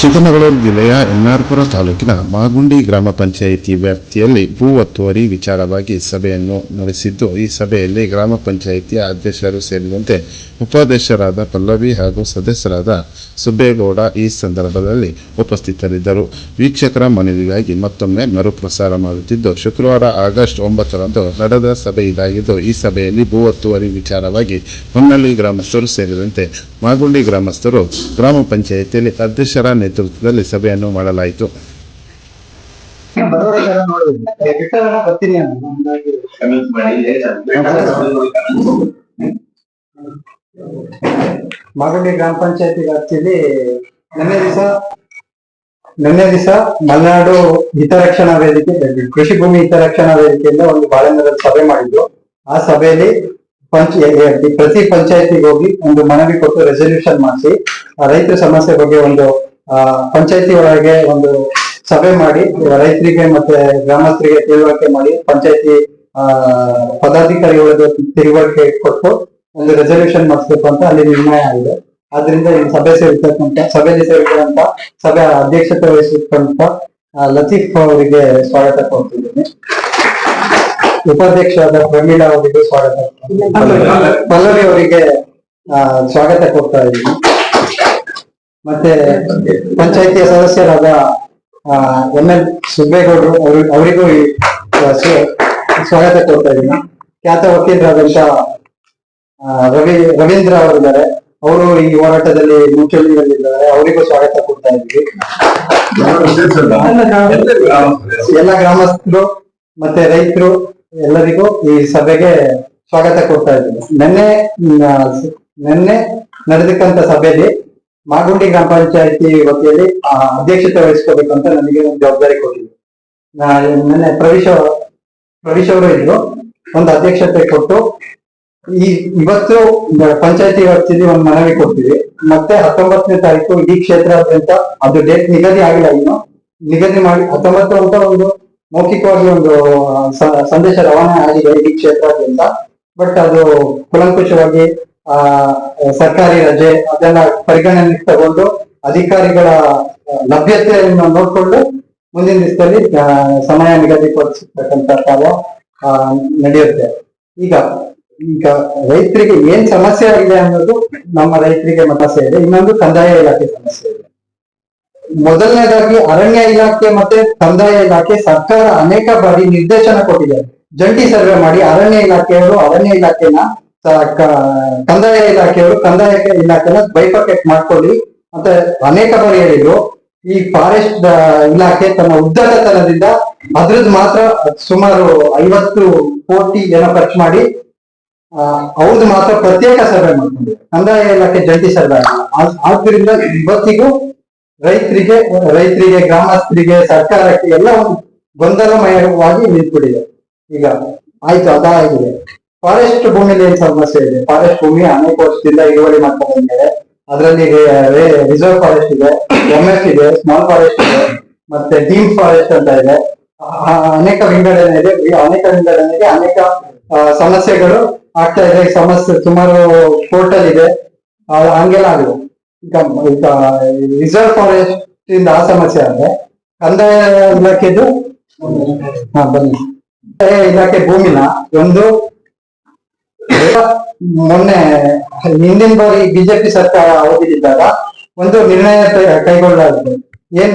ಚಿಕ್ಕಮಗಳೂರು ಜಿಲ್ಲೆಯ ಎನ್ಆರ್ಪುರ ತಾಲೂಕಿನ ಮಾಗುಂಡಿ ಗ್ರಾಮ ಪಂಚಾಯಿತಿ ವ್ಯಾಪ್ತಿಯಲ್ಲಿ ಭೂ ಒತ್ತುವರಿ ವಿಚಾರವಾಗಿ ಸಭೆಯನ್ನು ನಡೆಸಿದ್ದು, ಈ ಸಭೆಯಲ್ಲಿ ಗ್ರಾಮ ಪಂಚಾಯಿತಿಯ ಅಧ್ಯಕ್ಷರು ಸೇರಿದಂತೆ ಉಪಾಧ್ಯಕ್ಷರಾದ ಪಲ್ಲವಿ ಹಾಗೂ ಸದಸ್ಯರಾದ ಸುಬ್ಬೇಗೌಡ ಈ ಸಂದರ್ಭದಲ್ಲಿ ಉಪಸ್ಥಿತರಿದ್ದರು. ವೀಕ್ಷಕರ ಮನವಿಗಾಗಿ ಮತ್ತೊಮ್ಮೆ ಮರುಪ್ರಸಾರ ಮಾಡುತ್ತಿದ್ದು, ಶುಕ್ರವಾರ ಆಗಸ್ಟ್ ಒಂಬತ್ತರಂದು ನಡೆದ ಸಭೆ ಇದಾಗಿದ್ದು, ಈ ಸಭೆಯಲ್ಲಿ ಭೂ ಒತ್ತುವರಿ ವಿಚಾರವಾಗಿ ಹೊನ್ನಳ್ಳಿ ಗ್ರಾಮಸ್ಥರು ಸೇರಿದಂತೆ ಮಾಗುಂಡಿ ಗ್ರಾಮಸ್ಥರು ಗ್ರಾಮ ಪಂಚಾಯಿತಿಯಲ್ಲಿ ಅಧ್ಯಕ್ಷರ ನೇತೃತ್ವದಲ್ಲಿ ಸಭೆಯನ್ನು ಮಾಡಲಾಯಿತು. ಮಾಗುಂಡಿ ಗ್ರಾಮ ಪಂಚಾಯತಿ ವ್ಯಾಪ್ತಿಯಲ್ಲಿ ನಿನ್ನೆ ದಿವಸ ನಿನ್ನೆ ದಿವಸ ಮಲೆನಾಡು ಹಿತರಕ್ಷಣಾ ವೇದಿಕೆ ಕೃಷಿ ಭೂಮಿ ಹಿತರಕ್ಷಣಾ ವೇದಿಕೆಯಿಂದ ಒಂದು ಬಾಳೆನಗರದ ಸಭೆ ಮಾಡಿದ್ರು. ಆ ಸಭೆಯಲ್ಲಿ ಪಂಚ ಪ್ರತಿ ಪಂಚಾಯತಿಗೆ ಹೋಗಿ ಒಂದು ಮನವಿ ಕೊಟ್ಟು ರೆಸಲ್ಯೂಷನ್ ಮಾಡಿಸಿ ರೈತರ ಸಮಸ್ಯೆ ಬಗ್ಗೆ ಒಂದು ಪಂಚಾಯತಿ ಒಳಗೆ ಒಂದು ಸಭೆ ಮಾಡಿ, ರೈತರಿಗೆ ಮತ್ತೆ ಗ್ರಾಮಸ್ಥರಿಗೆ ತಿಳುವಳಿಕೆ ಮಾಡಿ, ಪಂಚಾಯತಿ, ಆ ಪದಾಧಿಕಾರಿಗಳಿಗೆ ತಿಳುವಳಿಕೆ ಕೊಟ್ಟು ಒಂದು ರೆಸಲ್ಯೂಷನ್ ಮಾಡಿಸ್ಬೇಕು ಅಂತ ಅಲ್ಲಿ ನಿರ್ಣಯ ಆಗಿದೆ. ಆದ್ರಿಂದ ಈ ಸಭೆ ಸೇರಿರ್ತಕ್ಕಂಥ ಸಭೆಯಲ್ಲಿ ಸೇರಿದಂತ ಸಭೆ ಅಧ್ಯಕ್ಷತೆ ವಹಿಸಿರ್ತಕ್ಕಂಥ ಲತೀಫ್ ಅವರಿಗೆ ಸ್ವಾಗತ ಕೊಡ್ತಿದ್ದೀನಿ ಉಪಾಧ್ಯಕ್ಷರಾದ ಪ್ರಮೀಳಾ ಅವರಿಗೆ ಸ್ವಾಗತ ಪಲ್ಲವಿ ಅವರಿಗೆ ಸ್ವಾಗತ ಕೊಡ್ತಾ ಇದ್ದೀನಿ. ಮತ್ತೆ ಪಂಚಾಯತಿಯ ಸದಸ್ಯರಾದ ಎಂ ಎಲ್ ಸುಬ್ಬೇಗೌಡರು ಅವ್ರಿ- ಅವರಿಗೂ ಸ್ವಾಗತ ಕೊಡ್ತಾ ಇದ್ದೀನಿ. ಖ್ಯಾತ ವಕೀಲರಾದಂತ ರವಿ, ರವೀಂದ್ರ ಅವರಿದ್ದಾರೆ. ಅವರು ಈ ಹೋರಾಟದಲ್ಲಿ ಮುಂಚೂಣಿಯಲ್ಲಿದ್ದಾರೆ ಅವರಿಗೂ ಸ್ವಾಗತ ಕೊಡ್ತಾ ಇದ್ದೀವಿ ಎಲ್ಲ ಗ್ರಾಮಸ್ಥರು ಮತ್ತೆ ರೈತರು ಎಲ್ಲರಿಗೂ ಈ ಸಭೆಗೆ ಸ್ವಾಗತ ಕೊಡ್ತಾ ಇದ್ದೀನಿ. ನಿನ್ನೆ ನಿನ್ನೆ ನಡೆದಕ್ಕಂತ ಸಭೆಯಲ್ಲಿ ಮಾಗುಂಡಿ ಗ್ರಾಮ ಪಂಚಾಯತಿ ವತಿಯಲ್ಲಿ ಅಧ್ಯಕ್ಷತೆ ವಹಿಸ್ಕೋಬೇಕು ಅಂತ ನನಗೆ ಒಂದು ಜವಾಬ್ದಾರಿ ಕೊಟ್ಟಿದ್ರು. ನನ್ನ ಪ್ರವೇಶ ಪ್ರವೀಶ್ ಅವರು ಇದ್ರು. ಒಂದು ಅಧ್ಯಕ್ಷತೆ ಕೊಟ್ಟು, ಈ, ಇವತ್ತು ಪಂಚಾಯತಿ ವ್ಯಾಪ್ತಿಯಲ್ಲಿ ಒಂದು ಮನವಿ ಕೊಡ್ತೀವಿ. ಮತ್ತೆ ಹತ್ತೊಂಬತ್ತನೇ ತಾರೀಕು ಇಡೀ ಕ್ಷೇತ್ರಾದ್ಯಂತ ಅದು ಡೇಟ್ ನಿಗದಿ ಆಗಿಲ್ಲ ಇನ್ನು. ನಿಗದಿ ಮಾಡಿ, ಹತ್ತೊಂಬತ್ತು ಅಂತ ಒಂದು ಮೌಖಿಕವಾಗಿ ಒಂದು ಸಂದೇಶ ರವಾನೆ ಆಗಿದೆ ಇಡೀ ಕ್ಷೇತ್ರಾದ್ಯಂತ ಬಟ್ ಅದು ಕುಲಂಕುಷವಾಗಿ ಸರ್ಕಾರಿ ರಜೆ ಅದೆಲ್ಲ ಪರಿಗಣನೆಗೆ ತಗೊಂಡು ಅಧಿಕಾರಿಗಳ ಲಭ್ಯತೆಯನ್ನು ನೋಡಿಕೊಂಡು ಮುಂದಿನ ದಿವಸದಲ್ಲಿ ಸಮಯ ನಿಗದಿಪಡಿಸತಕ್ಕಂತ ಕಾರ್ಯ ನಡೆಯುತ್ತೆ. ಈಗ ಈಗ ರೈತರಿಗೆ ಏನ್ ಸಮಸ್ಯೆ ಆಗಿದೆ ಅನ್ನೋದು ನಮ್ಮ ರೈತರಿಗೆ ಸಮಸ್ಯೆ ಇದೆ ಇನ್ನೊಂದು ಕಂದಾಯ ಇಲಾಖೆ ಸಮಸ್ಯೆ ಇದೆ. ಮೊದಲನೇದಾಗಿ ಅರಣ್ಯ ಇಲಾಖೆ ಮತ್ತೆ ಕಂದಾಯ ಇಲಾಖೆ ಸರ್ಕಾರ ಅನೇಕ ಬಾರಿ ನಿರ್ದೇಶನ ಕೊಟ್ಟಿದೆ. ಜಂಟಿ ಸರ್ವೆ ಮಾಡಿ ಅರಣ್ಯ ಇಲಾಖೆಯವರು ಅರಣ್ಯ ಇಲಾಖೆನ ಕಂದಾಯ ಇಲಾಖೆಯವರು ಕಂದಾಯ ಇಲಾಖೆನ ಬೈಪಾಕೆಟ್ ಮಾಡ್ಕೊಳ್ಳಿ. ಮತ್ತೆ ಅನೇಕ ಬಾರಿ ಹೇಳಿದ್ರು, ಈ ಫಾರೆಸ್ಟ್ ಇಲಾಖೆ ತನ್ನ ಉದ್ದಟತನದಿಂದ ಅದ್ರದ್ದು ಮಾತ್ರ ಸುಮಾರು ಐವತ್ತು ಕೋಟಿ ಜನ ಖರ್ಚು ಮಾಡಿ ಅವ್ರದ್ದು ಮಾತ್ರ ಪ್ರತ್ಯೇಕ ಸರ್ವೆ ಮಾಡ್ಕೊಂಡಿದೆ. ಕಂದಾಯ ಇಲಾಖೆ ಜಂಟಿ ಸರ್ವೆ ಆದ್ರಿಂದ ಇವತ್ತಿಗೂ ರೈತರಿಗೆ ರೈತರಿಗೆ, ಗ್ರಾಮಸ್ಥರಿಗೆ, ಸರ್ಕಾರಕ್ಕೆ ಎಲ್ಲ ಗೊಂದಲಮಯವಾಗಿ ನಿಂತ್ಬಿಟ್ಟಿದೆ. ಈಗ ಆಯ್ತು, ಅದಾಗಿದೆ. ಫಾರೆಸ್ಟ್ ಭೂಮಿಲಿ ಏನ್ ಸಮಸ್ಯೆ ಇದೆ? ಫಾರೆಸ್ಟ್ ಭೂಮಿ ಅನೇಕ ವರ್ಷದಿಂದ ಇಳುವರಿ ಮಾಡ್ತಾ ಬಂದಿದ್ದಾರೆ ಅದರಲ್ಲಿ ರಿಸರ್ವ್ ಫಾರೆಸ್ಟ್ ಇದೆ ಎಂ ಎಫ್ ಇದೆ ಸ್ಮಾಲ್ ಫಾರೆಸ್ಟ್ ಇದೆ, ಮತ್ತೆ ಡೀಮ್ ಫಾರೆಸ್ಟ್ ಅಂತ ಇದೆ. ಅನೇಕ ವಿಂಗಡಣೆ ಇದೆ. ಅನೇಕ ವಿಂಗಡಣೆಗೆ ಅನೇಕ ಸಮಸ್ಯೆಗಳು ಆಗ್ತಾ ಇದೆ. ಸಮಸ್ಯೆ ಸುಮಾರು ಪೋರ್ಟಲ್ ಇದೆ. ಹಂಗೆಲ್ಲ ಆಗಿದೆ. ಈಗ ಈಗ ರಿಸರ್ವ್ ಫಾರೆಸ್ಟ್ ಇಂದ ಆ ಸಮಸ್ಯೆ ಆದ್ರೆ ಕಂದಾಯ ಇಲಾಖೆದು, ಹಾ, ಬನ್ನಿ. ಇಲಾಖೆ ಭೂಮಿನ ಒಂದು ಮೊನ್ನೆ ಹಿಂದಿನ ಬಾರಿ ಬಿಜೆಪಿ ಸರ್ಕಾರ ಅವಧಿಯಿದ್ದಾಗ ಒಂದು ನಿರ್ಣಯ ಕೈಗೊಳ್ಳಲಾಗಿದೆ. ಏನ್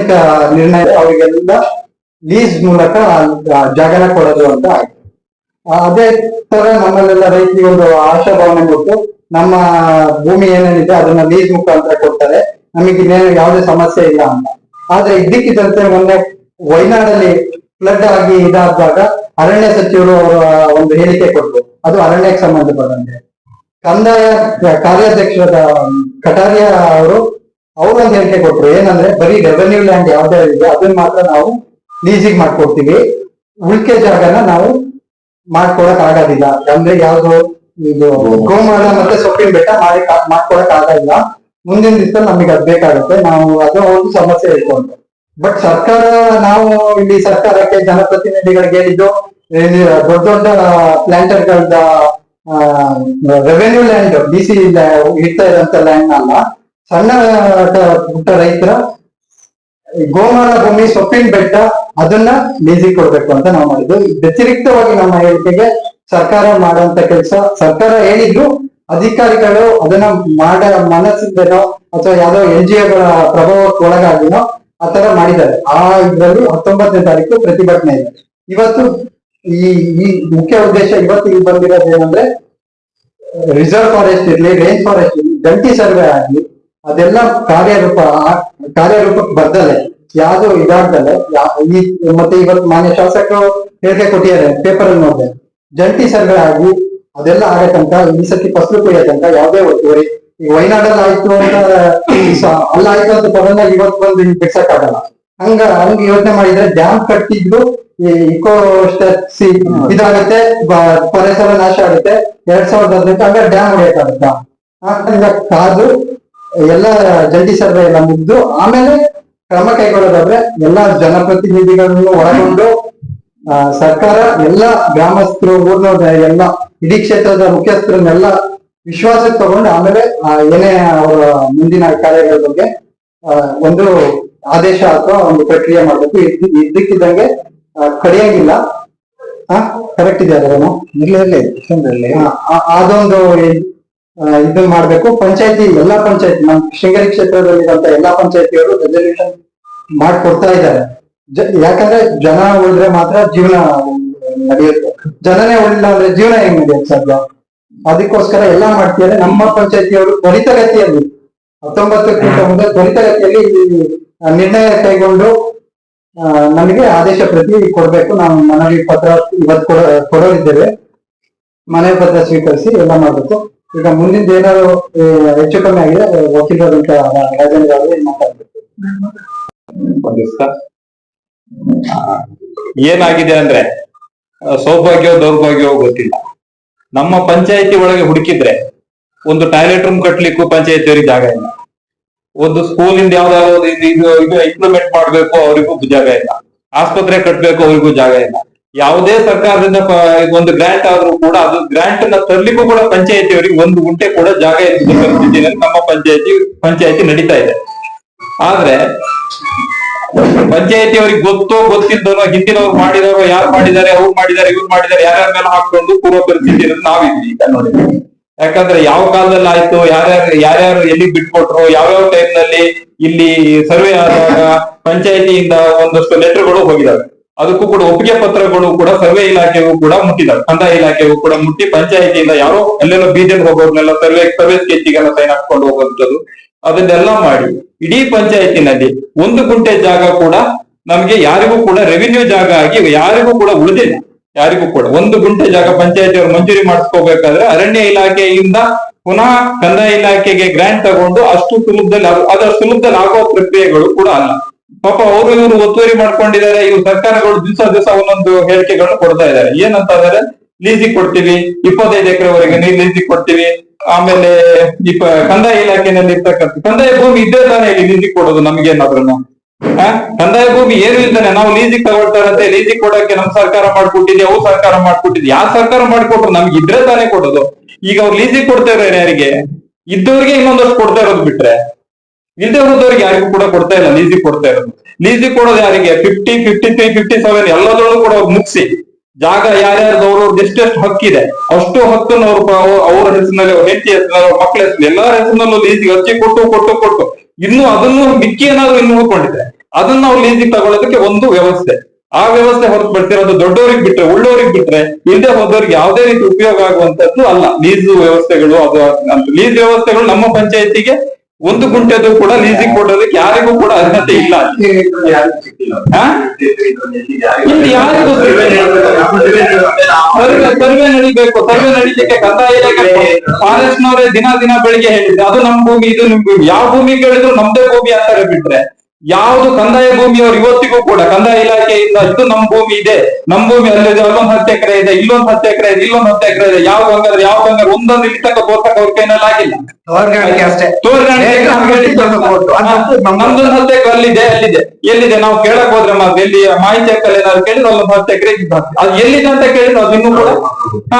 ನಿರ್ಣಯ? ಅವರಿಗೆಲ್ಲ ಲೀಸ್ ಮೂಲಕ ಜಾಗನ ಕೊಡೋದು ಅಂತ ಆಯ್ತು. ಅದೇ ತರ ನಮ್ಮಲ್ಲೆಲ್ಲ ರೈತರಿಗೆ ಒಂದು ಆಶಾಭಾವನೆ ಕೊಟ್ಟು ನಮ್ಮ ಭೂಮಿ ಏನೇನಿದೆ ಅದನ್ನ ಲೀಸ್ ಮುಖಾಂತರ ಕೊಡ್ತಾರೆ. ನಮಗೆ ಇನ್ನೇನು ಯಾವುದೇ ಸಮಸ್ಯೆ ಇಲ್ಲ ಅಂತ. ಆದ್ರೆ ಇದ್ದಕ್ಕಿದ್ದಂತೆ ಮೊನ್ನೆ ವಯನಾಡಲ್ಲಿ ಫ್ಲಡ್ ಆಗಿ ಇದಾದಾಗ ಅರಣ್ಯ ಸಚಿವರು ಅವರ ಒಂದು ಹೇಳಿಕೆ ಕೊಟ್ಟರು ಅದು ಅರಣ್ಯಕ್ಕೆ ಸಂಬಂಧಪಟ್ಟಂತೆ. ಕಂದಾಯ ಕಾರ್ಯಾಧ್ಯಕ್ಷರಾದ ಕಟಾರಿಯ ಅವರು ಅವರೊಂದು ಹೇಳಿಕೆ ಕೊಟ್ರು ಏನಂದ್ರೆ, ಬರೀ ರೆವೆನ್ಯೂ ಲ್ಯಾಂಡ್ ಯಾವ್ದೇ ಇದೆ, ಅದನ್ನ ಮಾತ್ರ ನಾವು ಲೀಸಿಗೆ ಮಾಡ್ಕೊಡ್ತೀವಿ. ಉಳಿಕೆ ಜಾಗನ ನಾವು ಮಾಡ್ಕೊಳಕ್ ಆಗೋದಿಲ್ಲ. ಅಂದ್ರೆ ಯಾವ್ದು ಇದು ಗೋಮಾಳ ಮತ್ತೆ ಸೊಪ್ಪಿನ ಬೆಟ್ಟ ಮಾಡಿ ಮಾಡ್ಕೊಳಕ್ ಆಗೋದಿಲ್ಲ ಮುಂದಿನ ದಿವಸ ನಮಗೆ ಅದ್ ಬೇಕಾಗುತ್ತೆ. ನಾವು ಅದು ಒಂದು ಸಮಸ್ಯೆ ಇಟ್ಕೊಂಡು ಬಟ್ ಸರ್ಕಾರ, ನಾವು ಇಲ್ಲಿ ಸರ್ಕಾರಕ್ಕೆ ಜನಪ್ರತಿನಿಧಿಗಳಿಗೆ ಹೇಳಿದ್ದು ಇಲ್ಲಿ ದೊಡ್ಡ ದೊಡ್ಡ ಪ್ಲಾಂಟರ್ಗಳದ ರೆವೆನ್ಯೂ ಲ್ಯಾಂಡ್ ಡಿ ಸಿ ಇಡ್ತಾ ಇರೋಂತ ಲ್ಯಾಂಡ್ ಅಲ್ಲ. ಸಣ್ಣ ಪುಟ್ಟ ರೈತರ ಗೋಮಾಳ ಭೂಮಿ ಸೊಪ್ಪಿನ ಬೆಟ್ಟ ಅದನ್ನ ಲೀಸಿಗೆ ಕೊಡ್ಬೇಕು ಅಂತ ನಾವು ಮಾಡಿದ್ದು. ವ್ಯತಿರಿಕ್ತವಾಗಿ ನಮ್ಮ ಹೇಳಿಕೆಗೆ ಸರ್ಕಾರ ಮಾಡುವಂತ ಕೆಲಸ, ಸರ್ಕಾರ ಹೇಳಿದ್ರು ಅಧಿಕಾರಿಗಳು ಅದನ್ನ ಮಾಡ ಮನಸ್ಸಿದ್ದೇನೋ ಅಥವಾ ಯಾವ್ದೋ ಎನ್ ಜಿ ಒಗಳ ಪ್ರಭಾವಕ್ಕೆ ಒಳಗಾಗಿನೋ ಆತರ ತರ ಮಾಡಿದ್ದಾರೆ. ಆ ಇದ್ರಲ್ಲಿ ಹತ್ತೊಂಬತ್ತನೇ ತಾರೀಕು ಪ್ರತಿಭಟನೆ ಇದೆ. ಇವತ್ತು ಈ ಈ ಮುಖ್ಯ ಉದ್ದೇಶ ಇವತ್ತಿಗೆ ಬಂದಿರೋದು ಏನಂದ್ರೆ ರಿಸರ್ವ್ ಫಾರೆಸ್ಟ್ ಇರ್ಲಿ ರೇಂಜ್ ಫಾರೆಸ್ಟ್ ಇರ್ಲಿ ಜಂಟಿ ಸರ್ವೆ ಆಗ್ಲಿ, ಅದೆಲ್ಲ ಕಾರ್ಯರೂಪ, ಕಾರ್ಯರೂಪಕ್ಕೆ ಬರ್ದಲೆ ಯಾವ್ದು ಯಾ- ಈ, ಮತ್ತೆ ಇವತ್ತು ಮಾನ್ಯ ಶಾಸಕರು ಹೇಳಿಕೆ ಕೊಟ್ಟಿದ್ದಾರೆ ಪೇಪರ್ ಅಲ್ಲಿ ನೋಡಿದೆ. ಜಂಟಿ ಸರ್ವೆ ಆಗಿ ಅದೆಲ್ಲ ಆಗೋ ತನಕ, ಈ ಸತಿ ಫಸಲು ಕೊಯ್ಯೋ ಯಾವ್ದೇ ಒತ್ತುವರಿ ಈಗ ವಯನಾಡಲ್ಲಿ ಆಯ್ತು ಅಂತ ಅಲ್ಲ ಆಯ್ತು ಅಂತ ತಗೊಂಡ ಇವತ್ತು ಬಂದು ಬಿಡ್ಸಕ್ ಬಿಡ್ಸಕ್ಕಾಗಲ್ಲ. ಹಂಗ ಹಂಗ ಯೋಚನೆ ಮಾಡಿದ್ರೆ ಡ್ಯಾಮ್ ಕಟ್ಟಿದ್ರು ಇಕೋ ಸಿ ಇದಾಗುತ್ತೆ ಪರಿಸರ ನಾಶ ಆಗುತ್ತೆ ಎರಡ್ ಸಾವಿರದ ಹದಿನೆಂಟು ಹಂಗ ಡ್ಯಾಮ್ ಹೊಡೆಯಕ್ಕಾಗುತ್ತಾ ಆದ್ರಿಂದ ಕಾದು ಎಲ್ಲ ಜಂಟಿ ಸರ್ವೆ ಎಲ್ಲ ಮುಗ್ದು ಆಮೇಲೆ ಕ್ರಮ ಕೈಗೊಳ್ಳೋದಾದ್ರೆ ಎಲ್ಲ ಜನಪ್ರತಿನಿಧಿಗಳನ್ನು ಒಳಗೊಂಡು ಆ, ಸರ್ಕಾರ ಎಲ್ಲ ಗ್ರಾಮಸ್ಥರು ಊರ್ನವ್ರ ಎಲ್ಲ ಇಡೀ ಕ್ಷೇತ್ರದ ಮುಖ್ಯಸ್ಥರನ್ನೆಲ್ಲ ವಿಶ್ವಾಸಕ್ಕೆ ತಗೊಂಡು ಆಮೇಲೆ ಆ, ಏನೇ ಅವರ ಮುಂದಿನ ಕಾರ್ಯಗಳ ಬಗ್ಗೆ ಒಂದು ಆದೇಶ ಅಥವಾ ಒಂದು ಪ್ರಕ್ರಿಯೆ ಮಾಡಬೇಕು. ಇದ್- ಇದ್ದಕ್ಕಿದ್ದಂಗೆ ಕಡಿಯಂಗಿಲ್ಲ. ಕರೆಕ್ಟ್ ಇದೆ ಅದನ್ನು ಇರ್ಲಿ ಇರ್ಲಿ ಅದೊಂದು ಇದು ಇದನ್ನ ಮಾಡ್ಬೇಕು. ಪಂಚಾಯತಿ, ಎಲ್ಲಾ ಪಂಚಾಯತಿ, ನಮ್ಮ ಶೃಂಗೇರಿ ಕ್ಷೇತ್ರದಲ್ಲಿರುವಂತ ಎಲ್ಲಾ ಪಂಚಾಯತಿಯವರು ರೆಸಲ್ಯೂಷನ್ ಮಾಡ್ಕೊಡ್ತಾ ಇದ್ದಾರೆ. ಯಾಕಂದ್ರೆ ಜನ ಉಳಿದ್ರೆ ಮಾತ್ರ ಜೀವನ ನಡೆಯುತ್ತೆ. ಜನನೇ ಉಳಿಲ್ಲ ಅಂದ್ರೆ ಜೀವನ ಹೆಂಗ್ ನಡೆಯುತ್ತೆ ಸಾಧ್ಯ ಅದಕ್ಕೋಸ್ಕರ ಎಲ್ಲಾ ಮಾಡ್ತಿದ್ದಾರೆ. ನಮ್ಮ ಪಂಚಾಯತಿಯವರು ತ್ವರಿತಗತಿಯಲ್ಲಿ, ಹತ್ತೊಂಬತ್ತಕ್ಕಿಂತ ಮುಂದೆ ತ್ವರಿತಗತಿಯಲ್ಲಿ ನಿರ್ಣಯ ಕೈಗೊಂಡು ನಮಗೆ ಆದೇಶ ಪ್ರತಿ ಕೊಡಬೇಕು. ನಾವು ಮನವಿ ಪತ್ರ ಇವತ್ತು ಕೊಡ, ಕೊಡೋರಿದ್ದೇವೆ. ಮನವಿ ಪತ್ರ ಸ್ವೀಕರಿಸಿ ಎಲ್ಲ ಮಾಡಬೇಕು. ಈಗ ಮುಂದಿನ ಏನಾದ್ರು ಹೆಚ್ಚು ಕಮ್ಮಿ ಆಗಿದೆ ವಕೀಲರಂತ ರಾಜೇಂದ್ರ ಅವರು ಏನಾಗಿದೆ ಅಂದ್ರೆ ಸೌಭಾಗ್ಯ ದೌರ್ಭಾಗ್ಯವೋ ಗೊತ್ತಿಲ್ಲ. ನಮ್ಮ ಪಂಚಾಯಿತಿ ಒಳಗೆ ಹುಡುಕಿದ್ರೆ, ಒಂದು ಟಾಯ್ಲೆಟ್ ರೂಮ್ ಕಟ್ಲಿಕ್ಕೂ ಪಂಚಾಯತಿಯವರಿಗೆ ಜಾಗ ಇಲ್ಲ. ಒಂದು ಸ್ಕೂಲಿಂದ ಯಾವ್ದಾದ್ರು ಒಂದು ಇದು ಇದು ಇದು ಇಂಪ್ಲಿಮೆಂಟ್ ಮಾಡ್ಬೇಕು, ಅವರಿಗೂ ಜಾಗ ಇಲ್ಲ. ಆಸ್ಪತ್ರೆ ಕಟ್ಬೇಕು, ಅವರಿಗೂ ಜಾಗ ಇಲ್ಲ. ಯಾವುದೇ ಸರ್ಕಾರದಿಂದ ಒಂದು ಗ್ರಾಂಟ್ ಆದ್ರೂ ಕೂಡ ಅದು ಗ್ರಾಂಟ್ನ ತರ್ಲಿಕ್ಕೂ ಕೂಡ ಪಂಚಾಯತಿ ಅವರಿಗೆ ಒಂದು ಗುಂಟೆ ಕೂಡ ಜಾಗ ಇರ್ತದೆ ಪರಿಸ್ಥಿತಿಯಲ್ಲಿ ನಮ್ಮ ಪಂಚಾಯತಿ ಪಂಚಾಯತಿ ನಡೀತಾ ಇದೆ. ಆದ್ರೆ, ಪಂಚಾಯತಿಯವರಿಗೆ ಗೊತ್ತೋ ಗೊತ್ತಿದ್ದನೋ ಹಿಂದಿನವ್ರು ಮಾಡಿದವರು ಯಾರು ಮಾಡಿದ್ದಾರೆ, ಅವ್ರು ಮಾಡಿದ್ದಾರೆ, ಇವ್ರು ಮಾಡಿದ್ದಾರೆ, ಯಾರ್ಯಾರ ಮೇಲೆ ಹಾಕೊಂಡು ಪೂರ್ವ ಪರಿಸ್ಥಿತಿ ನಾವಿದ್ವಿ ಈಗ ನೋಡಿ. ಯಾಕಂದ್ರೆ ಯಾವ ಕಾಲದಲ್ಲಿ ಆಯ್ತು, ಯಾರ್ಯಾರು ಯಾರ್ಯಾರು ಎಲ್ಲಿ ಬಿಟ್ಕೊಟ್ರು, ಯಾವ್ಯಾವ ಟೈಮ್ನಲ್ಲಿ ಇಲ್ಲಿ ಸರ್ವೆ ಆದಾಗ ಪಂಚಾಯತಿಯಿಂದ ಒಂದಷ್ಟು ಲೆಟರ್ಗಳು ಹೋಗಿದಾವೆ. ಅದಕ್ಕೂ ಕೂಡ ಒಪ್ಪಿಗೆ ಪತ್ರಗಳು ಕೂಡ ಸರ್ವೆ ಇಲಾಖೆಗೂ ಕೂಡ ಮುಟ್ಟಿದಾವೆ. ಕಂದಾಯ ಇಲಾಖೆಗೂ ಕೂಡ ಮುಟ್ಟಿ ಪಂಚಾಯತಿಯಿಂದ ಯಾರೋ ಎಲ್ಲೆಲ್ಲೋ ಬೀಜನ್ ಹೋಗೋರ್ನೆಲ್ಲ ಸರ್ವೆ ಸರ್ವೆ ಸ್ಕೆಚ್ಗೆಲ್ಲ ಸೈನ್ ಹಾಕೊಂಡು ಹೋಗುವಂಥದ್ದು ಅದನ್ನೆಲ್ಲ ಮಾಡಿ ಇಡೀ ಪಂಚಾಯತಿನಲ್ಲಿ ಒಂದು ಗುಂಟೆ ಜಾಗ ಕೂಡ ನಮ್ಗೆ ಯಾರಿಗೂ ಕೂಡ ರೆವಿನ್ಯೂ ಜಾಗ ಆಗಿ ಯಾರಿಗೂ ಕೂಡ ಉಳಿದಿಲ್ಲ. ಯಾರಿಗೂ ಕೂಡ. ಒಂದು ಗುಂಟೆ ಜಾಗ ಪಂಚಾಯತಿಯವರು ಮಂಜೂರಿ ಮಾಡಿಸ್ಕೋಬೇಕಾದ್ರೆ ಅರಣ್ಯ ಇಲಾಖೆಯಿಂದ ಪುನಃ ಕಂದಾಯ ಇಲಾಖೆಗೆ ಗ್ರಾಂಟ್ ತಗೊಂಡು ಅಷ್ಟು ಸುಲಭದಲ್ಲಿ ಅದು ಅದರ ಸುಲಭದಲ್ಲಿ ಆಗೋ ಪ್ರಕ್ರಿಯೆಗಳು ಕೂಡ ಅಲ್ಲ. ಪಾಪ ಅವರು ಇವರು ಒತ್ತುವರಿ ಮಾಡ್ಕೊಂಡಿದ್ದಾರೆ, ಇವ್ರು ಸರ್ಕಾರಗಳು ದಿವಸ ದಿವಸ ಒಂದೊಂದು ಹೇಳಿಕೆಗಳನ್ನು ಕೊಡ್ತಾ ಇದ್ದಾರೆ. ಏನಂತ ಅಂದ್ರೆ ಲೀಸಿಗೆ ಕೊಡ್ತೀವಿ, ಇಪ್ಪತ್ತೈದು ಎಕರೆವರೆಗೆ ನೀರು ಲೀಸಿಗೆ ಕೊಡ್ತೀವಿ, ಆಮೇಲೆ ಇಪ್ಪ ಕಂದಾಯ ಇಲಾಖೆನಲ್ಲಿ ಇರ್ತಕ್ಕಂಥ ಕಂದಾಯ ಭೂಮಿ ಇದ್ದೇ ತಾನೇ ಇಲ್ಲಿ ಲೀಸಿಗೆ ಕೊಡೋದು ನಮ್ಗೆ ಏನಾದ್ರು ಕಂದಾಯ ಭೂಮಿ ಏನು ಇಲ್ದಾನೆ? ನಾವು ಲೀಸಿಗೆ ತಗೊಳ್ತಾರಂತೆ. ಲೀಸಿಗೆ ಕೊಡಕ್ಕೆ ನಮ್ ಸರ್ಕಾರ ಮಾಡ್ಕೊಟ್ಟಿದ್ದೆ ಅವು ಸರ್ಕಾರ ಮಾಡ್ಕೊಟ್ಟಿದ್ದೆ ಯಾವ ಸರ್ಕಾರ ಮಾಡ್ಕೊಟ್ರು? ನಮ್ಗೆ ಇದ್ರೆ ತಾನೇ ಕೊಡೋದು. ಈಗ ಅವ್ರು ಲೀಸಿಗೆ ಕೊಡ್ತಾ ಇರೋ ಯಾರಿಗೆ? ಇದ್ದವ್ರಿಗೆ ಇನ್ನೊಂದಷ್ಟು ಕೊಡ್ತಾ ಇರೋದು ಬಿಟ್ರೆ? ಇಲ್ಲದೆ ಹೋದವ್ರಿಗೆ ಯಾರಿಗೂ ಕೂಡ ಕೊಡ್ತಾ ಇಲ್ಲ ಲೀಸಿಗೆ ಕೊಡ್ತಾ ಇರೋದು. ಲೀಸಿಗೆ ಕೊಡೋದು ಯಾರಿಗೆ? Fifty fifty three fifty seven ಎಲ್ಲದರಲ್ಲೂ ಕೂಡ ಮುಗಿಸಿ. ಜಾಗ ಯಾರ್ಯಾರ್ದು ಅವ್ರವ್ರದ್ದು ಎಷ್ಟೆಷ್ಟು ಹಕ್ಕಿದೆ, ಅಷ್ಟು ಹಕ್ಕನ್ನು ಅವ್ರ ಅವ್ರ ಹೆಸರಿನಲ್ಲಿ, ಅವ್ರ ಹೆಂಡತಿ ಹೆಸರಿನಲ್ಲಿ, ಅವ್ರ ಮಕ್ಕಳ ಹೆಸರಿನಲ್ಲಿ, ಎಲ್ಲಾರ ಹೆಸರಿನಲ್ಲೂ ಲೀಸಿಗೆ ಹಚ್ಚಿ ಕೊಟ್ಟು ಕೊಟ್ಟು ಕೊಟ್ಟು. ಇನ್ನು ಅದನ್ನು ಮಿಕ್ಕಿ ಏನಾದ್ರು ಇನ್ನು ಉಳ್ಕೊಂಡಿದ್ರೆ ಅದನ್ನ ಅವ್ರು ಲೀಸಿಗೆ ತಗೊಳ್ಳೋದಕ್ಕೆ ಒಂದು ವ್ಯವಸ್ಥೆ. ಆ ವ್ಯವಸ್ಥೆ ಹೊರತುಪಡಿಸಿರೋದು ದೊಡ್ಡವರಿಗೆ ಬಿಟ್ರೆ ಉಳ್ಳೋರಿಗೆ ಬಿಟ್ರೆ ಇಲ್ಲದೆ ಹೋದವ್ರಿಗೆ ಯಾವುದೇ ರೀತಿ ಉಪಯೋಗ ಆಗುವಂತದ್ದು ಅಲ್ಲ. ಲೀಸ್ ವ್ಯವಸ್ಥೆಗಳು, ಅದು ಲೀಸ್ ವ್ಯವಸ್ಥೆಗಳು ನಮ್ಮ ಪಂಚಾಯತಿಗೆ ಒಂದು ಗುಂಟೆದು ಕೂಡ ಲೀಸಿಂಗ್ ಕೊಡೋದಕ್ಕೆ ಯಾರಿಗೂ ಕೂಡ ಅರ್ಹತೆ ಇಲ್ಲ? ಇಲ್ಲಿ ಯಾರಿಗೂ ಸರ್ವೆ ನಡಿಬೇಕು. ಸರ್ವೆ ನಡೀಲಿಕ್ಕೆ ಕಂದಾಯ ಫಾರೆಸ್ಟ್ ನವರೇ ದಿನ ದಿನ ಬೆಳಿಗ್ಗೆ ಹೇಳಿದ್ರೆ ಅದು ನಮ್ ಭೂಮಿ ಇದು ನಿಮ್ ಭೂಮಿ. ಯಾವ ಭೂಮಿ ಕೇಳಿದ್ರು ನಮ್ದೇ ಭೂಮಿ ಅಂತಾರೆ ಬಿಟ್ರೆ. ಯಾವ್ದು ಕಂದಾಯ ಭೂಮಿಯವರು ಇವತ್ತಿಗೂ ಕೂಡ ಕಂದಾಯ ಇಲಾಖೆಯಿಂದ ಇದು ನಮ್ ಭೂಮಿ ಇದೆ ನಮ್ ಭೂಮಿ ಅಲ್ಲಿ ಅಲ್ಲೊಂದ್ ಹತ್ತು ಎಕರೆ ಇದೆ ಇಲ್ಲೊಂದ್ ಹತ್ತು ಎಕರೆ ಇದೆ ಇಲ್ಲೊಂದ್ ಹತ್ತು ಎಕರೆ ಇದೆ ಯಾವ ಬಂಗಾರ ಯಾವ ಬಂಗಾರ ಒಂದೊಂದು ಇಲ್ಲಿ ತಕ್ಕ ತೋರ್ಸಕ್ ಅವ್ರ ಕೈನಲ್ಲಿ ಆಗಿಲ್ಲ. ನಮ್ದೊಂದು ಹತ್ತು ಎಕರೆ ಅಲ್ಲಿದೆ ಅಲ್ಲಿದೆ. ಎಲ್ಲಿದೆ? ನಾವು ಕೇಳಕ್ ಹೋದ್ರೆ ಮಾತ್ರ ಎಲ್ಲಿ ಮಾಹಿತಿ ಹಾಕಲ್ಲ ಏನಾದ್ರು ಕೇಳಿದ್ರೆ ಅಲ್ಲೊಂದು ಹತ್ತು ಎಕರೆ ಅದು ಎಲ್ಲಿದೆ ಅಂತ ಕೇಳಿದ್ರೆ ಅದು ಇನ್ನೂ ಕೂಡ